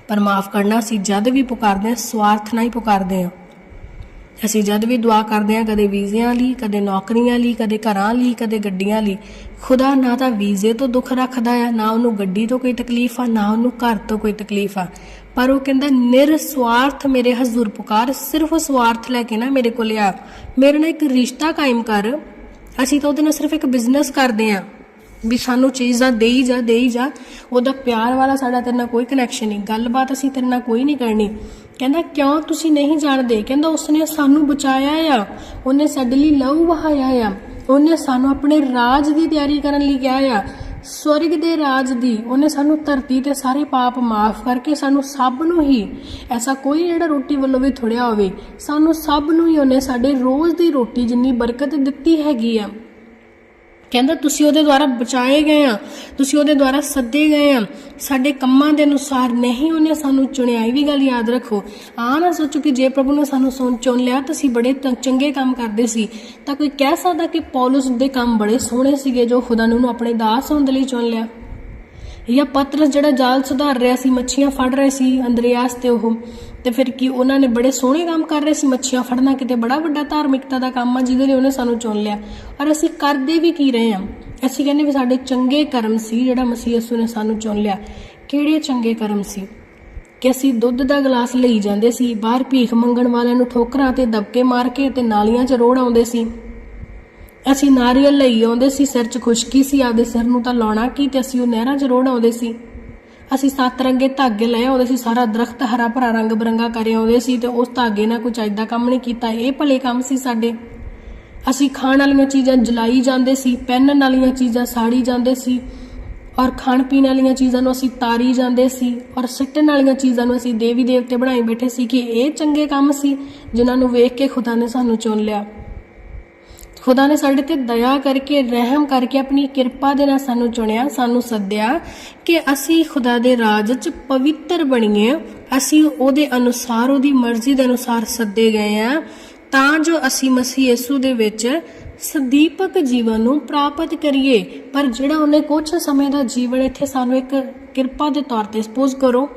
ਪਰ ਮਾਫ ਕਰਨਾ, ਅਸੀਂ ਜਦ ਵੀ ਪੁਕਾਰਦੇ ਹਾਂ, ਸਵਾਰਥ ਨਾਲ ਹੀ ਪੁਕਾਰਦੇ ਹਾਂ। ਅਸੀਂ ਜਦ ਵੀ ਦੁਆ ਕਰਦੇ ਹਾਂ, ਕਦੇ ਵੀਜ਼ਿਆਂ ਲਈ, ਕਦੇ ਨੌਕਰੀਆਂ ਲਈ, ਕਦੇ ਘਰਾਂ ਲਈ, ਕਦੇ ਗੱਡੀਆਂ ਲਈ, ਖੁਦਾ ਨਾ ਤਾਂ ਵੀਜ਼ੇ ਤੋਂ ਦੁੱਖ ਰੱਖਦਾ ਆ, ਨਾ ਉਹਨੂੰ ਗੱਡੀ ਤੋਂ ਕੋਈ ਤਕਲੀਫ ਆ, ਨਾ ਉਹਨੂੰ ਘਰ ਤੋਂ ਕੋਈ ਤਕਲੀਫ ਆ। ਪਰ ਉਹ ਕਹਿੰਦਾ ਨਿਰਸਵਾਰਥ ਮੇਰੇ ਹਜ਼ੂਰ ਪੁਕਾਰ, ਸਿਰਫ ਸਵਾਰਥ ਲੈ ਕੇ ਨਾ ਮੇਰੇ ਕੋਲ ਆ। ਮੇਰੇ ਨਾਲ ਇੱਕ ਰਿਸ਼ਤਾ ਕਾਇਮ ਕਰ। ਅਸੀਂ ਤਾਂ ਉਹਦੇ ਨਾਲ ਸਿਰਫ ਇੱਕ ਬਿਜ਼ਨਸ ਕਰਦੇ ਆ ਵੀ ਸਾਨੂੰ ਚੀਜ਼ਾਂ ਦੇਈ ਜਾ ਦੇਈ ਜਾ। ਉਹਦਾ ਪਿਆਰ ਵਾਲਾ ਸਾਡਾ ਤੇਰੇ ਨਾਲ ਕੋਈ ਕਨੈਕਸ਼ਨ ਨਹੀਂ। ਗੱਲਬਾਤ ਅਸੀਂ ਤੇਰੇ ਨਾਲ ਕੋਈ ਨਹੀਂ ਕਰਨੀ। ਕਹਿੰਦਾ, ਕਿਉਂ ਤੁਸੀਂ ਨਹੀਂ ਜਾਣਦੇ? ਕਹਿੰਦਾ, ਉਸਨੇ ਸਾਨੂੰ ਬਚਾਇਆ ਆ। ਉਹਨੇ ਸਾਡੇ ਲਈ ਲਹੂ ਵਹਾਇਆ ਆ। ਉਹਨੇ ਸਾਨੂੰ ਆਪਣੇ ਰਾਜ ਦੀ ਤਿਆਰੀ ਕਰਨ ਲਈ ਕਿਹਾ ਆ। ਸਵਰਗ ਦੇ ਰਾਜ ਦੀ। ਉਹਨੇ ਸਾਨੂੰ ਧਰਤੀ ਤੇ ਸਾਰੇ ਪਾਪ ਮਾਫ ਕਰਕੇ ਸਾਨੂੰ ਸਭ ਨੂੰ ਹੀ ਐਸਾ ਕੋਈ ਜਿਹੜਾ ਰੋਟੀ ਵੱਲੋਂ ਵੀ ਥੁੜਿਆ ਹੋਵੇ, ਸਾਨੂੰ ਸਭ ਨੂੰ ਹੀ ਉਹਨੇ ਸਾਡੇ ਰੋਜ਼ ਦੀ ਰੋਟੀ ਜਿੰਨੀ ਬਰਕਤ ਦਿੱਤੀ ਹੈਗੀ ਆ। ਕਹਿੰਦਾ, ਤੁਸੀਂ ਉਹਦੇ ਦੁਆਰਾ ਬਚਾਏ ਗਏ ਆ। ਤੁਸੀਂ ਉਹਦੇ ਦੁਆਰਾ ਸੱਦੇ ਗਏ ਆ। ਸਾਡੇ ਕੰਮਾਂ ਦੇ ਅਨੁਸਾਰ ਨਹੀਂ ਉਹਨੇ ਸਾਨੂੰ ਚੁਣਿਆ। ਇਹ ਵੀ ਗੱਲ ਯਾਦ ਰੱਖੋ। ਆ ਨਾ ਸੋਚੋ ਕਿ ਜੇ ਪ੍ਰਭੂ ਨੇ ਸਾਨੂੰ ਸੁਣ ਚੁਣ ਲਿਆ, ਤਾਂ ਅਸੀਂ ਬੜੇ ਚੰਗੇ ਕੰਮ ਕਰਦੇ ਸੀ। ਤਾਂ ਕੋਈ ਕਹਿ ਸਕਦਾ ਕਿ ਪੌਲਸ ਦੇ ਕੰਮ ਬੜੇ ਸੋਹਣੇ ਸੀਗੇ, ਜੋ ਖੁਦਾ ਨੇ ਉਹਨੂੰ ਆਪਣੇ ਦਾਸ ਹੋਣ ਦੇ ਲਈ ਚੁਣ ਲਿਆ? ਜਾਂ ਪਤਰਸ ਜਿਹੜਾ ਜਾਲ ਸੁਧਾਰ ਰਿਹਾ ਸੀ, ਮੱਛੀਆਂ ਫੜ ਰਹੇ ਸੀ ਅੰਦਰਿਆਸ ਤੇ ਉਹ। ਤੇ ਫਿਰ ਕੀ ਉਹਨਾਂ ਨੇ ਬੜੇ ਸੋਹਣੇ ਕੰਮ ਕਰ ਰਹੇ ਸੀ? ਮੱਛੀਆਂ ਫੜਨਾ ਕਿਤੇ ਬੜਾ ਵੱਡਾ ਧਾਰਮਿਕਤਾ ਦਾ ਕੰਮ ਆ, ਜਿਹਦੇ ਲਈ ਉਹਨੇ ਸਾਨੂੰ ਚੁਣ ਲਿਆ। ਔਰ ਅਸੀਂ ਕਰਦੇ ਵੀ ਕੀ ਰਹੇ ਹਾਂ? ਅਸੀਂ ਕਹਿੰਦੇ ਵੀ ਸਾਡੇ ਚੰਗੇ ਕਰਮ ਸੀ, ਜਿਹੜਾ ਮਸੀਹ ਯਿਸੂ ਨੇ ਸਾਨੂੰ ਚੁਣ ਲਿਆ। ਕਿਹੜੇ ਚੰਗੇ ਕਰਮ ਸੀ? ਕਿ ਅਸੀਂ ਦੁੱਧ ਦਾ ਗਲਾਸ ਲਈ ਜਾਂਦੇ ਸੀ, ਬਾਹਰ ਭੀਖ ਮੰਗਣ ਵਾਲਿਆਂ ਨੂੰ ਠੋਕਰਾਂ ਤੇ ਦਬਕੇ ਮਾਰ ਕੇ ਤੇ ਨਾਲੀਆਂ 'ਚ ਰੋੜ ਆਉਂਦੇ ਸੀ। ਅਸੀਂ ਨਾਰੀਅਲ ਲਈ ਆਉਂਦੇ ਸੀ, ਸਿਰ 'ਚ ਖੁਸ਼ਕੀ ਸੀ, ਆਪਦੇ ਸਿਰ ਨੂੰ ਤਾਂ ਲਾਉਣਾ ਕੀ? ਤੇ ਅਸੀਂ ਉਹ ਨਹਿਰਾਂ 'ਚ ਰੋੜ ਆਉਂਦੇ ਸੀ। ਅਸੀਂ ਸੱਤ ਰੰਗੇ ਧਾਗੇ ਲਏ ਆਉਂਦੇ ਸੀ ਸਾਰਾ ਦਰਖਤ ਹਰਾ ਭਰਾ ਰੰਗ ਬਰੰਗਾ ਕਰੇ ਆਉਂਦੇ ਸੀ ਤੇ ਉਸ ਧਾਗੇ ਨਾਲ ਕੁਝ ਐਡਾ ਕੰਮ ਨਹੀਂ ਕੀਤਾ। ਇਹ ਭਲੇ ਕੰਮ ਸੀ ਸਾਡੇ। ਅਸੀਂ ਖਾਣ ਵਾਲੀਆਂ ਚੀਜ਼ਾਂ ਜਲਾਈ ਜਾਂਦੇ ਸੀ, ਪਹਿਨਣ ਵਾਲੀਆਂ ਚੀਜ਼ਾਂ ਸਾੜੀ ਜਾਂਦੇ ਸੀ, ਔਰ ਖਾਣ ਪੀਣ ਵਾਲੀਆਂ ਚੀਜ਼ਾਂ ਨੂੰ ਅਸੀਂ ਤਾਰੀ ਜਾਂਦੇ ਸੀ, ਔਰ ਸਿੱਟਣ ਵਾਲੀਆਂ ਚੀਜ਼ਾਂ ਨੂੰ ਅਸੀਂ ਦੇਵੀ ਦੇਵਤੇ ਬਣਾਈ ਬੈਠੇ ਸੀ ਕਿ ਇਹ ਚੰਗੇ ਕੰਮ ਸੀ, ਜਿਨ੍ਹਾਂ ਨੂੰ ਵੇਖ ਕੇ ਖੁਦਾ ਨੇ ਸਾਨੂੰ ਚੁਣ ਲਿਆ। ਖੁਦਾ ਨੇ ਸਾਡੇ ਤੇ ਦਇਆ ਕਰਕੇ, ਰਹਿਮ ਕਰਕੇ ਆਪਣੀ ਕਿਰਪਾ ਦੇ ਨਾਲ ਸਾਨੂੰ ਚੁਣਿਆ, ਸਾਨੂੰ ਸੱਦਿਆ ਕਿ ਅਸੀਂ ਖੁਦਾ ਦੇ ਰਾਜ 'ਚ ਪਵਿੱਤਰ ਬਣੀਏ। ਅਸੀਂ ਉਹਦੇ ਅਨੁਸਾਰ, ਉਹਦੀ ਮਰਜ਼ੀ ਦੇ ਅਨੁਸਾਰ ਸੱਦੇ ਗਏ ਆ। ਤਾਂ ਜੋ ਅਸੀਂ ਮਸੀਹ ਯਿਸੂ ਦੇ ਵਿੱਚ ਸਦੀਪਕ ਜੀਵਨ ਨੂੰ ਪ੍ਰਾਪਤ ਕਰੀਏ। ਪਰ ਜਿਹੜਾ ਉਹਨੇ ਕੁਝ ਸਮੇਂ ਦਾ ਜੀਵਨ ਇੱਥੇ ਸਾਨੂੰ ਇੱਕ ਕਿਰਪਾ ਦੇ ਤੌਰ ਤੇ ਸਪੋਜ਼ ਕਰੋ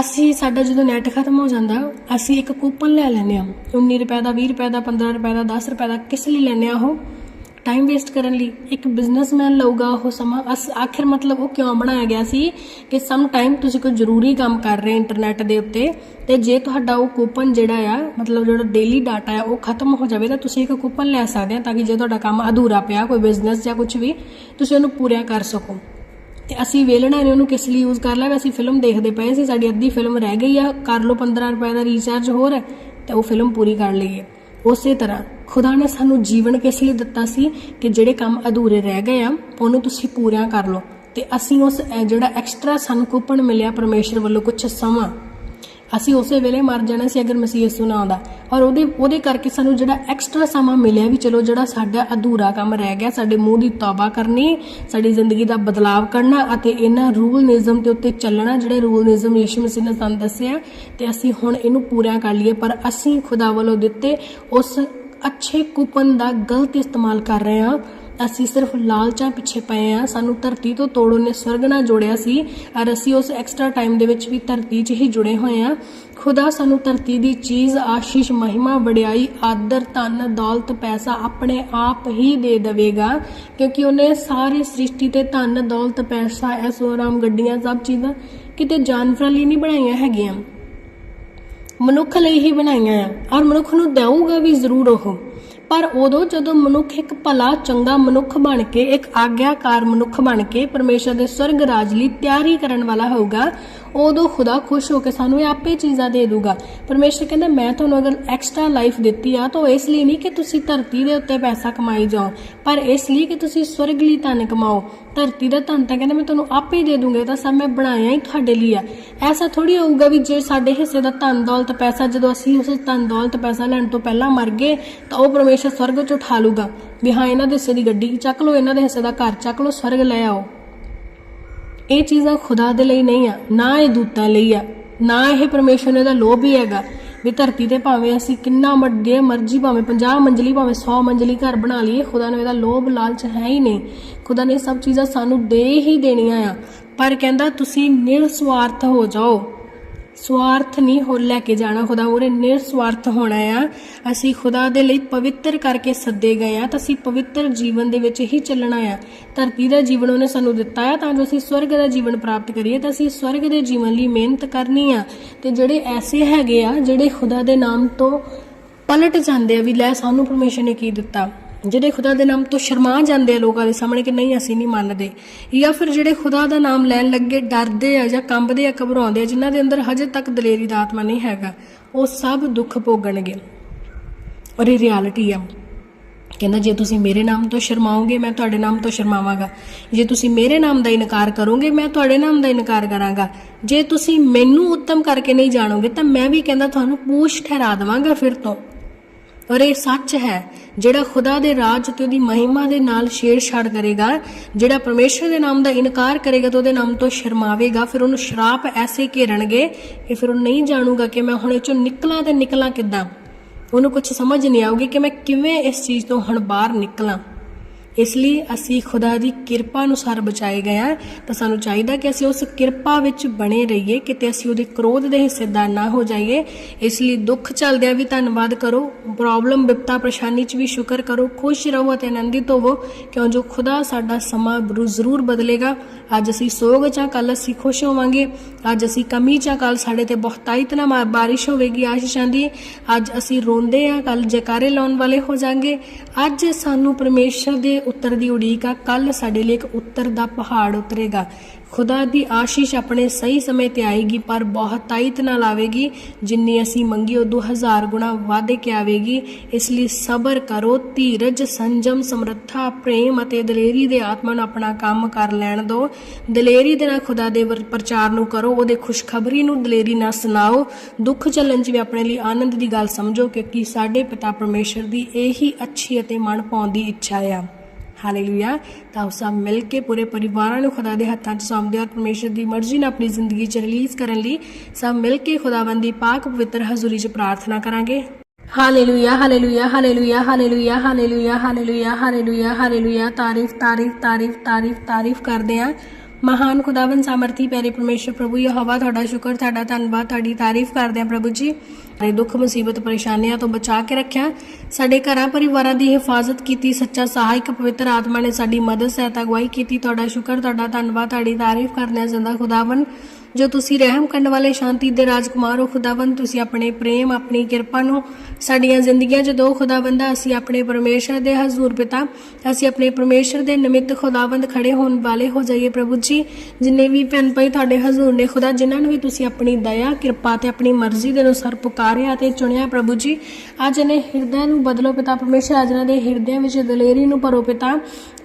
ਅਸੀਂ ਸਾਡਾ ਜਦੋਂ ਨੈਟ ਖਤਮ ਹੋ ਜਾਂਦਾ, ਅਸੀਂ ਇੱਕ ਕੂਪਨ ਲੈ ਲੈਂਦੇ ਆ 19 ਰੁਪਏ ਦਾ 20 ਰੁਪਏ ਦਾ 15 ਰੁਪਏ ਦਾ 10 ਰੁਪਏ ਦਾ, ਕਿਸ ਲਈ ਲੈਂਦੇ ਆ ਉਹ? ਟਾਈਮ ਵੇਸਟ ਕਰਨ ਲਈ। ਇੱਕ ਬਿਜ਼ਨਸਮੈਨ ਲਊਗਾ ਉਹ ਸਮਾਂ। ਅਸ ਆਖਿਰ ਮਤਲਬ ਉਹ ਕਿਉਂ ਬਣਾਇਆ ਗਿਆ ਸੀ ਕਿ ਸਮ ਟਾਈਮ ਤੁਸੀਂ ਕੋਈ ਜ਼ਰੂਰੀ ਕੰਮ ਕਰ ਰਹੇ ਇੰਟਰਨੈਟ ਦੇ ਉੱਤੇ ਤੇ ਜੇ ਤੁਹਾਡਾ ਉਹ ਕੂਪਨ ਜਿਹੜਾ ਆ, ਮਤਲਬ ਜਿਹੜਾ ਡੇਲੀ ਡਾਟਾ ਆ, ਉਹ ਖਤਮ ਹੋ ਜਾਵੇ ਤਾਂ ਤੁਸੀਂ ਇੱਕ ਕੂਪਨ ਲੈ ਸਕਦੇ ਆ ਤਾਂ ਕਿ ਜੇ ਤੁਹਾਡਾ ਕੰਮ ਅਧੂਰਾ ਪਿਆ, ਕੋਈ ਬਿਜ਼ਨਸ ਜਾਂ ਕੁਝ ਵੀ, ਤੁਸੀਂ ਉਹਨੂੰ ਪੂਰਾ ਕਰ ਸਕੋ। ਤੇ ਅਸੀਂ ਵੇਲਣਾ ਨੇ ਉਹਨੂੰ ਕਿਸ ਲਈ ਯੂਜ਼ ਕਰ ਲਿਆ? ਅਸੀਂ ਫਿਲਮ ਦੇਖਦੇ ਪਏ ਸੀ, ਸਾਡੀ ਅੱਧੀ ਫਿਲਮ ਰਹਿ ਗਈ ਆ, ਕਰ ਲਓ 15 ਰੁਪਏ ਦਾ ਰੀਚਾਰਜ ਹੋਰ ਹੈ, ਤੇ ਉਹ ਫਿਲਮ ਪੂਰੀ ਕਰ ਲਈਏ ਉਸੇ ਤਰ੍ਹਾਂ ਖੁਦਾ ਨੇ ਸਾਨੂੰ ਜੀਵਨ ਕਿਸ ਲਈ ਦਿੱਤਾ ਸੀ ਕਿ ਜਿਹੜੇ ਕੰਮ ਅਧੂਰੇ ਰਹਿ ਗਏ ਆ, ਉਹਨੂੰ ਤੁਸੀਂ ਪੂਰਾ ਕਰ ਲਓ। ਤੇ ਅਸੀਂ ਉਸ ਜਿਹੜਾ ਐਕਸਟਰਾ ਸਾਨੂੰ ਕੂਪਨ ਮਿਲਿਆ ਪਰਮੇਸ਼ਰ ਵੱਲੋਂ ਕੁਝ ਸਮਾਂ ਅਸੀਂ ਉਸੇ ਵੇਲੇ ਮਰ ਜਾਣਾ ਸੀ ਅਗਰ ਮਸੀਹ ਯਿਸੂ ਨਾ ਆਉਂਦਾ। ਔਰ ਉਹਦੇ ਉਹਦੇ ਕਰਕੇ ਸਾਨੂੰ ਜਿਹੜਾ ਐਕਸਟਰਾ ਸਮਾਂ ਮਿਲਿਆ ਵੀ ਚਲੋ ਜਿਹੜਾ ਸਾਡਾ ਅਧੂਰਾ ਕੰਮ ਰਹਿ ਗਿਆ, ਸਾਡੇ ਮੂੰਹ ਦੀ ਤੌਬਾ ਕਰਨੀ, ਸਾਡੀ ਜ਼ਿੰਦਗੀ ਦਾ ਬਦਲਾਵ ਕਰਨਾ ਅਤੇ ਇਹਨਾਂ ਰੂਲ ਨਿਯਮ ਦੇ ਉੱਤੇ ਚੱਲਣਾ ਜਿਹੜੇ ਰੂਲ ਨਿਯਮ ਯਿਸੂ ਮਸੀਹ ਨੇ ਸਾਨੂੰ ਦੱਸਿਆ ਤੇ ਅਸੀਂ ਹੁਣ ਇਹਨੂੰ ਪੂਰਾ ਕਰ ਲਈਏ। ਪਰ ਅਸੀਂ ਖੁਦਾ ਵੱਲੋਂ ਦਿੱਤੇ ਉਸ ਅੱਛੇ ਕੂਪਨ ਦਾ ਗਲਤ ਇਸਤੇਮਾਲ ਕਰ ਰਹੇ ਹਾਂ। ਅਸੀਂ ਸਿਰਫ ਲਾਲਚਾਂ ਪਿੱਛੇ ਪਏ ਆ। ਸਾਨੂੰ ਧਰਤੀ ਤੋਂ ਤੋੜੋ ਨੇ ਸਵਰਗ ਨਾਲ ਜੋੜਿਆ ਸੀ। ਔਰ ਅਸੀਂ ਉਸ ਐਕਸਟਰਾ ਟਾਈਮ ਦੇ ਵਿੱਚ ਵੀ ਧਰਤੀ 'ਚ ਹੀ ਜੁੜੇ ਹੋਏ ਆ। ਖੁਦਾ ਸਾਨੂੰ ਧਰਤੀ ਦੀ ਚੀਜ਼, ਆਸ਼ੀਸ਼, ਮਹਿਮਾ, ਵਡਿਆਈ, ਆਦਰ, ਧਨ, ਦੌਲਤ, ਪੈਸਾ ਆਪਣੇ ਆਪ ਹੀ ਦੇ ਦੇਵੇਗਾ। ਕਿਉਂਕਿ ਉਹਨੇ ਸਾਰੀ ਸ੍ਰਿਸ਼ਟੀ ਤੇ ਧਨ, ਦੌਲਤ, ਪੈਸਾ ਐਸੋਰਾਮ ਗੱਡੀਆਂ, ਸਭ ਚੀਜ਼ਾਂ ਕਿਤੇ ਜਾਨਵਰਾਂ ਲਈ ਨਹੀਂ ਬਣਾਈਆਂ ਹੈਗੀਆਂ। ਮਨੁੱਖ ਲਈ ਹੀ ਬਣਾਈਆਂ ਆ। ਔਰ ਮਨੁੱਖ ਨੂੰ ਦੇਊਗਾ ਵੀ ਜ਼ਰੂਰ ਉਹ। ਪਰ ਉਦੋਂ ਜਦੋਂ ਮਨੁੱਖ ਇੱਕ ਭਲਾ, ਚੰਗਾ ਮਨੁੱਖ ਬਣ ਕੇ, ਇੱਕ ਆਗਿਆਕਾਰ ਮਨੁੱਖ ਬਣ ਕੇ ਪਰਮੇਸ਼ਰ ਦੇ ਸਵਰਗ ਰਾਜ ਲਈ ਤਿਆਰੀ ਕਰਨ ਵਾਲਾ ਹੋਊਗਾ ਉਦੋਂ ਖੁਦਾ ਖੁਸ਼ ਹੋ ਕੇ ਸਾਨੂੰ ਇਹ ਆਪੇ ਚੀਜ਼ਾਂ ਦੇ ਦੂਗਾ। ਪਰਮੇਸ਼ਰ ਕਹਿੰਦਾ, ਮੈਂ ਤੁਹਾਨੂੰ ਅਗਰ ਐਕਸਟਰਾ ਲਾਈਫ ਦਿੱਤੀ ਆ, ਤਾਂ ਉਹ ਇਸ ਲਈ ਨਹੀਂ ਕਿ ਤੁਸੀਂ ਧਰਤੀ ਦੇ ਉੱਤੇ ਪੈਸਾ ਕਮਾਈ ਜਾਓ, ਪਰ ਇਸ ਲਈ ਕਿ ਤੁਸੀਂ ਸਵਰਗ ਲਈ ਧਨ ਕਮਾਓ। ਧਰਤੀ ਦਾ ਧਨ ਤਾਂ ਕਹਿੰਦਾ, ਮੈਂ ਤੁਹਾਨੂੰ ਆਪੇ ਦੇ ਦੂੰਗਾ ਤਾਂ ਸਭ ਮੈਂ ਬਣਾਇਆ ਹੀ ਤੁਹਾਡੇ ਲਈ ਆ। ਐਸਾ ਥੋੜੀ ਹੋਊਗਾ ਵੀ ਜੇ ਸਾਡੇ ਹਿੱਸੇ ਦਾ ਧਨ, ਦੌਲਤ, ਪੈਸਾ, ਜਦੋਂ ਅਸੀਂ ਉਸ ਧਨ, ਦੌਲਤ, ਪੈਸਾ ਲੈਣ ਤੋਂ ਪਹਿਲਾਂ ਮਰ ਗਏ, ਤਾਂ ਉਹ ਪਰਮੇਸ਼ਰ ਸਵਰਗ ਚ ਉਠਾ ਲੂਗਾ। ਵੀ ਹਾਂ, ਇਹਨਾਂ ਦੇ ਹਿੱਸੇ ਦੀ ਗੱਡੀ ਚੱਕ ਲਓ, ਇਹਨਾਂ ਦੇ ਹਿੱਸੇ ਦਾ ਘਰ ਚੱਕ ਲਓ, ਸਵਰਗ ਲੈ ਆਓ। ਇਹ ਚੀਜ਼ਾਂ ਖੁਦਾ ਦੇ ਲਈ ਨਹੀਂ ਆ, ਨਾ ਇਹ ਦੂਤਾਂ ਲਈ ਆ, ਨਾ ਇਹ ਪਰਮੇਸ਼ਰ ਨੇ ਦਾ ਲੋਭ ਹੀ ਹੈਗਾ ਵੀ ਧਰਤੀ ਤੇ ਭਾਵੇਂ ਅਸੀਂ ਕਿੰਨਾ ਵੱਡੇ ਮਰਜ਼ੀ ਭਾਵੇਂ 50 ਮੰਜ਼ਲੀ ਭਾਵੇਂ 100 ਮੰਜ਼ਲੀ ਘਰ ਬਣਾ ਲਈਏ, ਖੁਦਾ ਨੂੰ ਇਹਦਾ ਲੋਭ ਲਾਲਚ ਹੈ ਹੀ ਨਹੀਂ। ਖੁਦਾ ਨੇ ਇਹ ਸਭ ਚੀਜ਼ਾਂ ਸਾਨੂੰ ਦੇ ਹੀ ਦੇਣੀਆਂ ਆ। ਪਰ ਕਹਿੰਦਾ ਤੁਸੀਂ ਨਿਰਸਵਾਰਥ ਹੋ ਜਾਓ। ਸਵਾਰਥ ਨਹੀਂ ਹੋ ਲੈ ਕੇ ਜਾਣਾ, ਖੁਦਾ ਮੂਹਰੇ ਨਿਰਸਵਾਰਥ ਹੋਣਾ ਆ। ਅਸੀਂ ਖੁਦਾ ਦੇ ਲਈ ਪਵਿੱਤਰ ਕਰਕੇ ਸੱਦੇ ਗਏ ਆ ਤਾਂ ਅਸੀਂ ਪਵਿੱਤਰ ਜੀਵਨ ਦੇ ਵਿੱਚ ਹੀ ਚੱਲਣਾ ਆ। ਧਰਤੀ ਦਾ ਜੀਵਨ ਉਹਨੇ ਸਾਨੂੰ ਦਿੱਤਾ ਆ ਤਾਂ ਜੋ ਅਸੀਂ ਸਵਰਗ ਦਾ ਜੀਵਨ ਪ੍ਰਾਪਤ ਕਰੀਏ ਤਾਂ ਅਸੀਂ ਸਵਰਗ ਦੇ ਜੀਵਨ ਲਈ ਮਿਹਨਤ ਕਰਨੀ ਆ। ਤੇ ਜਿਹੜੇ ਐਸੇ ਹੈਗੇ ਆ, ਜਿਹੜੇ ਖੁਦਾ ਦੇ ਨਾਮ ਤੋਂ ਪਲਟ ਜਾਂਦੇ ਆ ਵੀ ਲੈ ਸਾਨੂੰ ਪਰਮੇਸ਼ਰ ਨੇ ਕੀ ਦਿੱਤਾ। ਜਿਹੜੇ ਖੁਦਾ ਦੇ ਨਾਮ ਤੋਂ ਸ਼ਰਮਾ ਜਾਂਦੇ ਆ ਲੋਕਾਂ ਦੇ ਸਾਹਮਣੇ ਕਿ ਨਹੀਂ, ਅਸੀਂ ਨਹੀਂ ਮੰਨਦੇ। ਜਾਂ ਫਿਰ ਜਿਹੜੇ ਖੁਦਾ ਦਾ ਨਾਮ ਲੈਣ ਲੱਗੇ, ਡਰਦੇ ਆ ਜਾਂ ਕੰਬਦੇ ਆ, ਘਬਰਾਉਂਦੇ ਆ, ਜਿਨ੍ਹਾਂ ਦੇ ਅੰਦਰ ਹਜੇ ਤੱਕ ਦਲੇਰੀ ਦਾ ਆਤਮਾ ਨਹੀਂ ਹੈਗਾ, ਉਹ ਸਭ ਦੁੱਖ ਭੋਗਣਗੇ। ਔਰ ਇਹ ਰਿਐਲਿਟੀ ਆ। ਕਹਿੰਦਾ, ਜੇ ਤੁਸੀਂ ਮੇਰੇ ਨਾਮ ਤੋਂ ਸ਼ਰਮਾਓਗੇ, ਮੈਂ ਤੁਹਾਡੇ ਨਾਮ ਤੋਂ ਸ਼ਰਮਾਵਾਂਗਾ। ਜੇ ਤੁਸੀਂ ਮੇਰੇ ਨਾਮ ਦਾ ਇਨਕਾਰ ਕਰੋਗੇ, ਮੈਂ ਤੁਹਾਡੇ ਨਾਮ ਦਾ ਇਨਕਾਰ ਕਰਾਂਗਾ। ਜੇ ਤੁਸੀਂ ਮੈਨੂੰ ਉੱਤਮ ਕਰਕੇ ਨਹੀਂ ਜਾਣੋਗੇ, ਤਾਂ ਮੈਂ ਵੀ ਕਹਿੰਦਾ, ਤੁਹਾਨੂੰ ਪੂਛ ਠਹਿਰਾ ਦੇਵਾਂਗਾ ਫਿਰ ਤੋਂ। ਔਰ ਇਹ ਸੱਚ ਹੈ, ਜਿਹੜਾ ਖੁਦਾ ਦੇ ਰਾਜ ਤੇ ਉਹਦੀ ਮਹਿਮਾ ਦੇ ਨਾਲ ਛੇੜਛਾੜ ਕਰੇਗਾ, ਜਿਹੜਾ ਪਰਮੇਸ਼ਰ ਦੇ ਨਾਮ ਦਾ ਇਨਕਾਰ ਕਰੇਗਾ ਤਾਂ ਉਹਦੇ ਨਾਮ ਤੋਂ ਸ਼ਰਮਾਵੇਗਾ, ਫਿਰ ਉਹਨੂੰ ਸ਼ਰਾਪ ਐਸੇ ਘੇਰਣਗੇ ਕਿ ਫਿਰ ਉਹ ਨਹੀਂ ਜਾਣੂਗਾ ਕਿ ਮੈਂ ਹੁਣ ਇਹ ਚੋਂ ਨਿਕਲਾਂ ਤੇ ਨਿਕਲਾਂ ਕਿੱਦਾਂ। ਉਹਨੂੰ ਕੁਝ ਸਮਝ ਨਹੀਂ ਆਊਗੀ ਕਿ ਮੈਂ ਕਿਵੇਂ ਇਸ ਚੀਜ਼ ਤੋਂ ਹੁਣ ਬਾਹਰ ਨਿਕਲਾਂ। ਇਸ ਲਈ ਅਸੀਂ ਖੁਦਾ ਦੀ ਕਿਰਪਾ ਅਨੁਸਾਰ ਬਚਾਏ ਗਏ ਆ ਤਾਂ ਸਾਨੂੰ ਚਾਹੀਦਾ ਕਿ ਅਸੀਂ ਉਸ ਕਿਰਪਾ ਵਿੱਚ ਬਣੇ ਰਹੀਏ, ਕਿਤੇ ਅਸੀਂ ਉਹਦੇ ਕ੍ਰੋਧ ਦੇ ਹਿੱਸੇਦਾਰ ਨਾ ਹੋ ਜਾਈਏ। ਇਸ ਲਈ ਦੁੱਖ ਚੱਲਦਿਆਂ ਵੀ ਧੰਨਵਾਦ ਕਰੋ ਪ੍ਰੋਬਲਮ ਵਿਪਤਾ, ਪਰੇਸ਼ਾਨੀ 'ਚ ਵੀ ਸ਼ੁਕਰ ਕਰੋ, ਖੁਸ਼ ਰਹੋ ਅਤੇ ਆਨੰਦਿਤ ਹੋਵੋ। ਕਿਉਂ ਜੋ ਖੁਦਾ ਸਾਡਾ ਸਮਾਂ ਬਰੂ- ਜ਼ਰੂਰ ਬਦਲੇਗਾ। ਅੱਜ ਅਸੀਂ ਸੋਗ ਚ ਕੱਲ ਅਸੀਂ ਖੁਸ਼ ਹੋਵਾਂਗੇ। ਅੱਜ ਅਸੀਂ ਕਮੀ ਚ ਕੱਲ ਸਾਡੇ ਤੇ ਬਹੁਤਾਈ ਨਾ ਮਾ- ਬਾਰਿਸ਼ ਹੋਵੇਗੀ, ਆਸ਼ੀਸ਼ਾਂ ਦੀ ਅੱਜ ਅਸੀਂ ਰੋਂਦੇ ਆ ਕੱਲ ਜਕਾਰੇ ਲਾਉਣ ਵਾਲੇ ਹੋ ਜਾਾਂਗੇ। ਅੱਜ ਸਾਨੂੰ ਪਰਮੇਸ਼ਰ ਦੇ ਉੱਤਰ ਦੀ ਉਡੀਕ ਆ। ਕੱਲ ਸਾਡੇ ਲਈ ਇੱਕ ਉੱਤਰ ਦਾ ਪਹਾੜ ਉਤਰੇਗਾ। ਖੁਦਾ ਦੀ ਆਸ਼ੀਸ਼ ਆਪਣੇ ਸਹੀ ਸਮੇਂ ਤੇ ਆਏਗੀ, ਪਰ ਬਹੁਤਾਇਤ ਨਾਲ ਆਵੇਗੀ, ਜਿੰਨੀ ਅਸੀਂ ਮੰਗੀ ਉਹ 2000 ਗੁਣਾ ਵਾਧੇ ਕੇ ਆਵੇਗੀ। ਇਸ ਲਈ ਸਬਰ ਕਰੋ, ਧੀਰਜ, ਸੰਜਮ, ਸਮਰੱਥਾ, ਪ੍ਰੇਮ ਅਤੇ ਦਲੇਰੀ ਦੇ ਆਤਮਾ ਨੂੰ ਆਪਣਾ ਕੰਮ ਕਰ ਲੈਣ ਦਿਓ। ਦਲੇਰੀ ਦੇ ਨਾਲ ਖੁਦਾ ਦੇ ਪ੍ਰਚਾਰ ਨੂੰ ਕਰੋ, ਉਹਦੇ ਖੁਸ਼ਖਬਰੀ ਨੂੰ ਦਲੇਰੀ ਨਾਲ ਸੁਣਾਓ। ਦੁੱਖ ਚੱਲਣ 'ਚ ਵੀ ਆਪਣੇ ਲਈ ਆਨੰਦ ਦੀ ਗੱਲ ਸਮਝੋ, ਕਿਉਂਕਿ ਸਾਡੇ ਪਿਤਾ ਪਰਮੇਸ਼ਰ ਦੀ ਇਹੀ ਅੱਛੀ ਅਤੇ ਮਨ ਪਾਉਂਦੀ ਇੱਛਾ ਆ। ਹਾਲੇਲੂਇਆ ਤਾਂ ਸਭ ਮਿਲ ਕੇ ਪੂਰੇ ਪਰਿਵਾਰਾਂ ਨੂੰ ਖੁਦਾ ਦੇ ਹੱਥਾਂ 'ਚ ਸੌਂਪਦੇ ਹਾਂ ਪਰਮੇਸ਼ਰ ਦੀ ਮਰਜ਼ੀ ਨਾਲ ਆਪਣੀ ਜ਼ਿੰਦਗੀ 'ਚ ਰਿਲੀਜ਼ ਕਰਨ ਲਈ ਸਭ ਮਿਲ ਕੇ ਖੁਦਾਵੰਦ ਦੀ ਪਾਕ ਪਵਿੱਤਰ ਹਜ਼ੂਰੀ 'ਚ ਪ੍ਰਾਰਥਨਾ ਕਰਾਂਗੇ। Hallelujah hallelujah hallelujah hallelujah hallelujah hallelujah hallelujah hallelujah ਤਾਰੀਫ ਤਾਰੀਫ ਤਾਰੀਫ ਤਾਰੀਫ ਤਾਰੀਫ ਕਰਦੇ ਹਾਂ ਮਹਾਨ ਖੁਦਾਵੰਦ ਸਾਮਰਥੀ, ਪਿਆਰੇ ਪਰਮੇਸ਼ਰ ਪ੍ਰਭੂ, ਯਹੋਵਾ ਤੁਹਾਡਾ ਸ਼ੁਕਰ, ਤੁਹਾਡਾ ਧੰਨਵਾਦ, ਤੁਹਾਡੀ ਤਾਰੀਫ ਕਰਦੇ ਹਾਂ ਪ੍ਰਭੂ ਜੀ। ਸਾਡੇ ਦੁੱਖ, ਮੁਸੀਬਤ, ਪਰੇਸ਼ਾਨੀਆਂ ਤੋਂ ਬਚਾ ਕੇ ਰੱਖਿਆ। ਸਾਡੇ ਘਰਾਂ ਪਰਿਵਾਰਾਂ ਦੀ ਹਿਫਾਜ਼ਤ ਕੀਤੀ, ਸੱਚਾ ਸਹਾਇਕ, ਪਵਿੱਤਰ ਆਤਮਾ ਨੇ ਸਾਡੀ ਮਦਦ, ਸਹਾਇਤਾ ਅਗਵਾਈ ਕੀਤੀ। ਤੁਹਾਡਾ ਸ਼ੁਕਰ, ਤੁਹਾਡਾ ਧੰਨਵਾਦ, ਤੁਹਾਡੀ ਤਾਰੀਫ ਕਰਦੇ ਹਾਂ ਜ਼ਿੰਦਾ ਖੁਦਾਵੰਦ। ਜੋ ਤੁਸੀਂ ਰਹਿਮ ਕਰਨ ਵਾਲੇ ਸ਼ਾਂਤੀ ਦੇ ਰਾਜਕੁਮਾਰ ਹੋ, ਖੁਦਾਵੰਦ, ਤੁਸੀਂ ਆਪਣੇ ਪ੍ਰੇਮ, ਆਪਣੀ ਕਿਰਪਾ ਨੂੰ ਸਾਡੀਆਂ ਜ਼ਿੰਦਗੀਆਂ 'ਚ ਦੋ ਖੁਦਾਵੰਦਾ ਅਸੀਂ ਆਪਣੇ ਪਰਮੇਸ਼ਰ ਦੇ ਹਜ਼ੂਰ ਪਿਤਾ, ਅਸੀਂ ਆਪਣੇ ਪਰਮੇਸ਼ਰ ਦੇ ਨਿਮਿਤ ਖੁਦਾਵੰਦ ਖੜੇ ਹੋਣ ਵਾਲੇ ਹੋ ਜਾਈਏ ਪ੍ਰਭੂ ਜੀ। ਜਿੰਨੇ ਵੀ ਭੈਣ ਭਾਈ ਤੁਹਾਡੇ ਹਜ਼ੂਰ ਨੇ, ਖੁਦਾ ਜਿਨ੍ਹਾਂ ਨੂੰ ਵੀ ਤੁਸੀਂ ਆਪਣੀ ਦਇਆ, ਕਿਰਪਾ ਤੇ ਆਪਣੀ ਮਰਜ਼ੀ ਦੇ ਅਨੁਸਾਰ ਪੁਕਾਰਿਆ ਤੇ ਚੁਣਿਆ ਪ੍ਰਭੂ ਜੀ, ਅੱਜ ਇਹਨੇ ਹਿਰਦਿਆਂ ਨੂੰ ਬਦਲੋ ਪਿਤਾ ਪਰਮੇਸ਼ਰ, ਅੱਜ ਇਹਨਾਂ ਦੇ ਹਿਰਦਿਆਂ ਵਿੱਚ ਦਲੇਰੀ ਨੂੰ ਭਰੋ ਪਿਤਾ।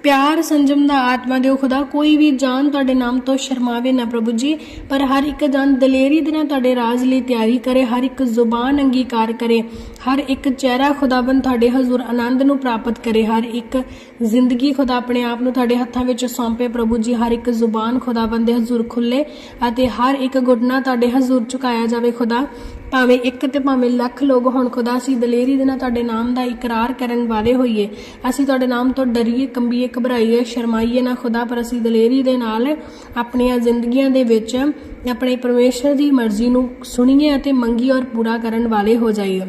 ਪਿਆਰ, ਸੰਜਮ ਦਾ ਆਤਮਾ ਦਿਓ ਖੁਦਾ, ਕੋਈ ਵੀ ਜਾਨ ਤੁਹਾਡੇ ਨਾਮ ਤੋਂ ਸ਼ਰਮਾਵੇ ਨਾ ਪ੍ਰਭੂ ਜੀ, ਪਰ ਹਰ ਇੱਕ ਜਾਨ ਦਲੇਰੀ ਦੇ ਨਾਲ ਤੁਹਾਡੇ ਰਾਜ ਲਈ ਤਿਆਰੀ ਕਰੇ, ਹਰ ਇੱਕ ਜ਼ੁਬਾਨ ਅੰਗੀਕਾਰ ਕਰੇ ਹਰ ਇੱਕ ਚਿਹਰਾ ਖੁਦਾਬੰਦ ਤੁਹਾਡੇ ਹਜ਼ੂਰ ਆਨੰਦ ਨੂੰ ਪ੍ਰਾਪਤ ਕਰੇ, ਹਰ ਇੱਕ ਜ਼ਿੰਦਗੀ ਖੁਦਾ ਆਪਣੇ ਆਪ ਨੂੰ ਤੁਹਾਡੇ ਹੱਥਾਂ ਵਿੱਚ ਸੌਂਪੇ, ਪ੍ਰਭੂ ਜੀ, ਹਰ ਇੱਕ ਜ਼ੁਬਾਨ ਖੁਦਾਬੰਦ ਦੇ ਹਜ਼ੂਰ ਖੁੱਲੇ ਅਤੇ ਹਰ ਇੱਕ ਗੁੱਟਣਾ ਤੁਹਾਡੇ ਹਜ਼ੂਰ ਝੁਕਾਇਆ ਜਾਵੇ ਖੁਦਾ। ਭਾਵੇਂ ਇੱਕ ਤੇ ਭਾਵੇਂ ਲੱਖ ਲੋਕ ਹੁਣ ਖੁਦਾ, ਅਸੀਂ ਦਲੇਰੀ ਦੇ ਨਾਲ ਤੁਹਾਡੇ ਨਾਮ ਦਾ ਇਕਰਾਰ ਕਰਨ ਵਾਲੇ ਹੋਈਏ। ਅਸੀਂ ਤੁਹਾਡੇ ਨਾਮ ਤੋਂ ਡਰੀਏ, ਕੰਬੀਏ, ਘਬਰਾਈਏ, ਸ਼ਰਮਾਈਏ ਨਾ ਖੁਦਾ, ਪਰ ਅਸੀਂ ਦਲੇਰੀ ਦੇ ਨਾਲ ਆਪਣੀਆਂ ਜ਼ਿੰਦਗੀਆਂ ਦੇ ਵਿੱਚ ਆਪਣੇ ਪਰਮੇਸ਼ਰ ਦੀ ਮਰਜ਼ੀ ਨੂੰ ਸੁਣੀਏ ਅਤੇ ਮੰਗੀਏ ਔਰ ਪੂਰਾ ਕਰਨ ਵਾਲੇ ਹੋ ਜਾਈਏ।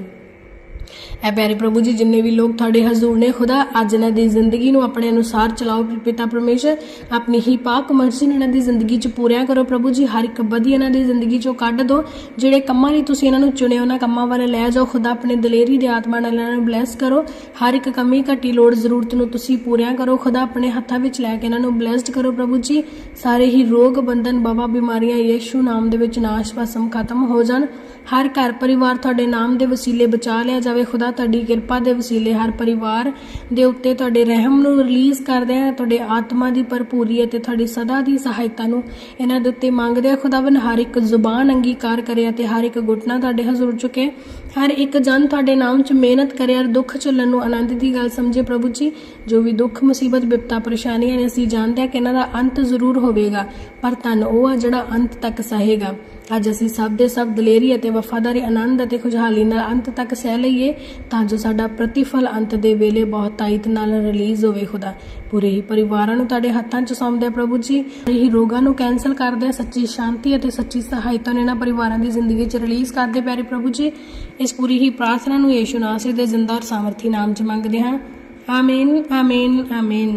ਐ ਪਿਆਰੇ ਪ੍ਰਭੂ ਜੀ, ਜਿੰਨੇ ਵੀ ਲੋਕ ਤੁਹਾਡੇ ਹਜ਼ੂਰ ਨੇ, ਖੁਦਾ ਅੱਜ ਇਹਨਾਂ ਦੀ ਜ਼ਿੰਦਗੀ ਨੂੰ ਆਪਣੇ ਅਨੁਸਾਰ ਚਲਾਓ ਪਿਤਾ ਪਰਮੇਸ਼ਰ। ਆਪਣੀ ਹੀ ਪਾਕ ਮਰਜ਼ੀ ਨੂੰ ਇਹਨਾਂ ਦੀ ਜ਼ਿੰਦਗੀ 'ਚ ਪੂਰਿਆ ਕਰੋ ਪ੍ਰਭੂ ਜੀ। ਹਰ ਇੱਕ ਬਦੀ ਇਹਨਾਂ ਦੀ ਜ਼ਿੰਦਗੀ 'ਚੋਂ ਕੱਢ ਦਿਓ ਜਿਹੜੇ ਕੰਮਾਂ ਲਈ ਤੁਸੀਂ ਇਹਨਾਂ ਨੂੰ ਚੁਣਿਆ, ਉਹਨਾਂ ਕੰਮਾਂ ਵੱਲ ਲੈ ਜਾਓ। ਖੁਦਾ ਆਪਣੇ ਦਲੇਰੀ ਦੇ ਆਤਮਾ ਨਾਲ ਇਹਨਾਂ ਨੂੰ ਬਲੈਸ ਕਰੋ। ਹਰ ਇੱਕ ਕਮੀ ਘਟੀ ਲੋੜ ਜ਼ਰੂਰਤ ਨੂੰ ਤੁਸੀਂ ਪੂਰਿਆ ਕਰੋ। ਖੁਦਾ ਆਪਣੇ ਹੱਥਾਂ ਵਿੱਚ ਲੈ ਕੇ ਇਹਨਾਂ ਨੂੰ ਬਲੈਸਡ ਕਰੋ ਪ੍ਰਭੂ ਜੀ। ਸਾਰੇ ਹੀ ਰੋਗ, ਬੰਧਨ ਬਾਬਾ ਬਿਮਾਰੀਆਂ ਯੇਸ਼ੂ ਨਾਮ ਦੇ ਵਿੱਚ ਨਾਸ਼ ਭਸਮ ਖਤਮ ਹੋ ਜਾਣ। ਹਰ ਘਰ ਪਰਿਵਾਰ ਤੁਹਾਡੇ ਨਾਮ ਦੇ ਵਸੀਲੇ ਬਚਾ ਲਿਆ ਜਾਵੇ। ਖੁਦਾ ਤੁਹਾਡੀ ਕਿਰਪਾ ਦੇ ਵਸੀਲੇ ਹਰ ਪਰਿਵਾਰ ਦੇ ਉੱਤੇ ਤੁਹਾਡੇ ਰਹਿਮ ਨੂੰ ਰਿਲੀਜ਼ ਕਰਦੇ ਆ, ਤੁਹਾਡੇ ਆਤਮਾ ਦੀ ਭਰਪੂਰੀ ਅਤੇ ਤੁਹਾਡੀ ਸਦਾ ਦੀ ਸਹਾਇਤਾ ਨੂੰ ਇਹਨਾਂ ਦੇ ਉੱਤੇ ਮੰਗਦੇ ਆ। ਖੁਦਾਵੰ ਹਰ ਇੱਕ ਜ਼ੁਬਾਨ ਅੰਗੀਕਾਰ ਕਰੇ ਅਤੇ ਹਰ ਇੱਕ ਘੁਟਨਾ ਤੁਹਾਡੇ ਹਜ਼ੂਰ ਚੁਕੇ। ਹਰ ਇੱਕ ਜਨ ਤੁਹਾਡੇ ਨਾਮ 'ਚ ਮਿਹਨਤ ਕਰੇ ਔਰ ਦੁੱਖ ਝੱਲਣ ਨੂੰ ਆਨੰਦ ਦੀ ਗੱਲ ਸਮਝੇ ਪ੍ਰਭੂ ਜੀ। ਜੋ ਵੀ ਦੁੱਖ, ਮੁਸੀਬਤ ਵਿਪਤਾ ਪਰੇਸ਼ਾਨੀਆਂ ਨੇ ਅਸੀਂ ਜਾਣਦੇ ਆ ਕਿ ਇਹਨਾਂ ਦਾ ਅੰਤ ਜ਼ਰੂਰ ਹੋਵੇਗਾ, ਪਰ ਧੰਨ ਉਹ ਆ ਜਿਹੜਾ ਅੰਤ ਤੱਕ ਸਹੇਗਾ। ਅੱਜ ਅਸੀਂ ਸਭ ਦੇ ਸਭ ਦਲੇਰੀ ਅਤੇ ਵਫਾਦਾਰੀ, ਆਨੰਦ ਅਤੇ ਖੁਸ਼ਹਾਲੀ ਨਾਲ ਅੰਤ ਤੱਕ ਸਹਿ ਲਈਏ, ਤਾਂ ਜੋ ਸਾਡਾ ਪ੍ਰਤੀਫਲ ਅੰਤ ਦੇ ਵੇਲੇ ਬਹੁਤ ਤਾਇਤ ਨਾਲ ਰਿਲੀਜ਼ ਹੋਵੇ ਖੁਦਾ। ਪੂਰੇ ਹੀ ਪਰਿਵਾਰਾਂ ਨੂੰ ਤੁਹਾਡੇ ਹੱਥਾਂ 'ਚ ਸੌਂਪਦੇ ਪ੍ਰਭੂ ਜੀ। ਇਹੀ ਰੋਗਾਂ ਨੂੰ ਕੈਨਸਲ ਕਰਦੇ ਸੱਚੀ ਸ਼ਾਂਤੀ ਅਤੇ ਸੱਚੀ ਸਹਾਇਤਾ ਨੇ ਇਹਨਾਂ ਪਰਿਵਾਰਾਂ ਦੀ ਜ਼ਿੰਦਗੀ 'ਚ ਰਿਲੀਜ਼ ਕਰਦੇ ਪਿਆਰੇ ਪ੍ਰਭੂ ਜੀ। ਇਸ ਪੂਰੀ ਹੀ ਪ੍ਰਾਰਥਨਾ ਨੂੰ ਯੀਸ਼ੂ ਨਾਸਰ ਦੇ ਜ਼ਿੰਦਾ ਔਰ ਸਾਮਰਥੀ ਨਾਮ 'ਚ ਮੰਗਦੇ ਹਾਂ। ਆਮੀਨ ਆਮੀਨ ਆਮੀਨ।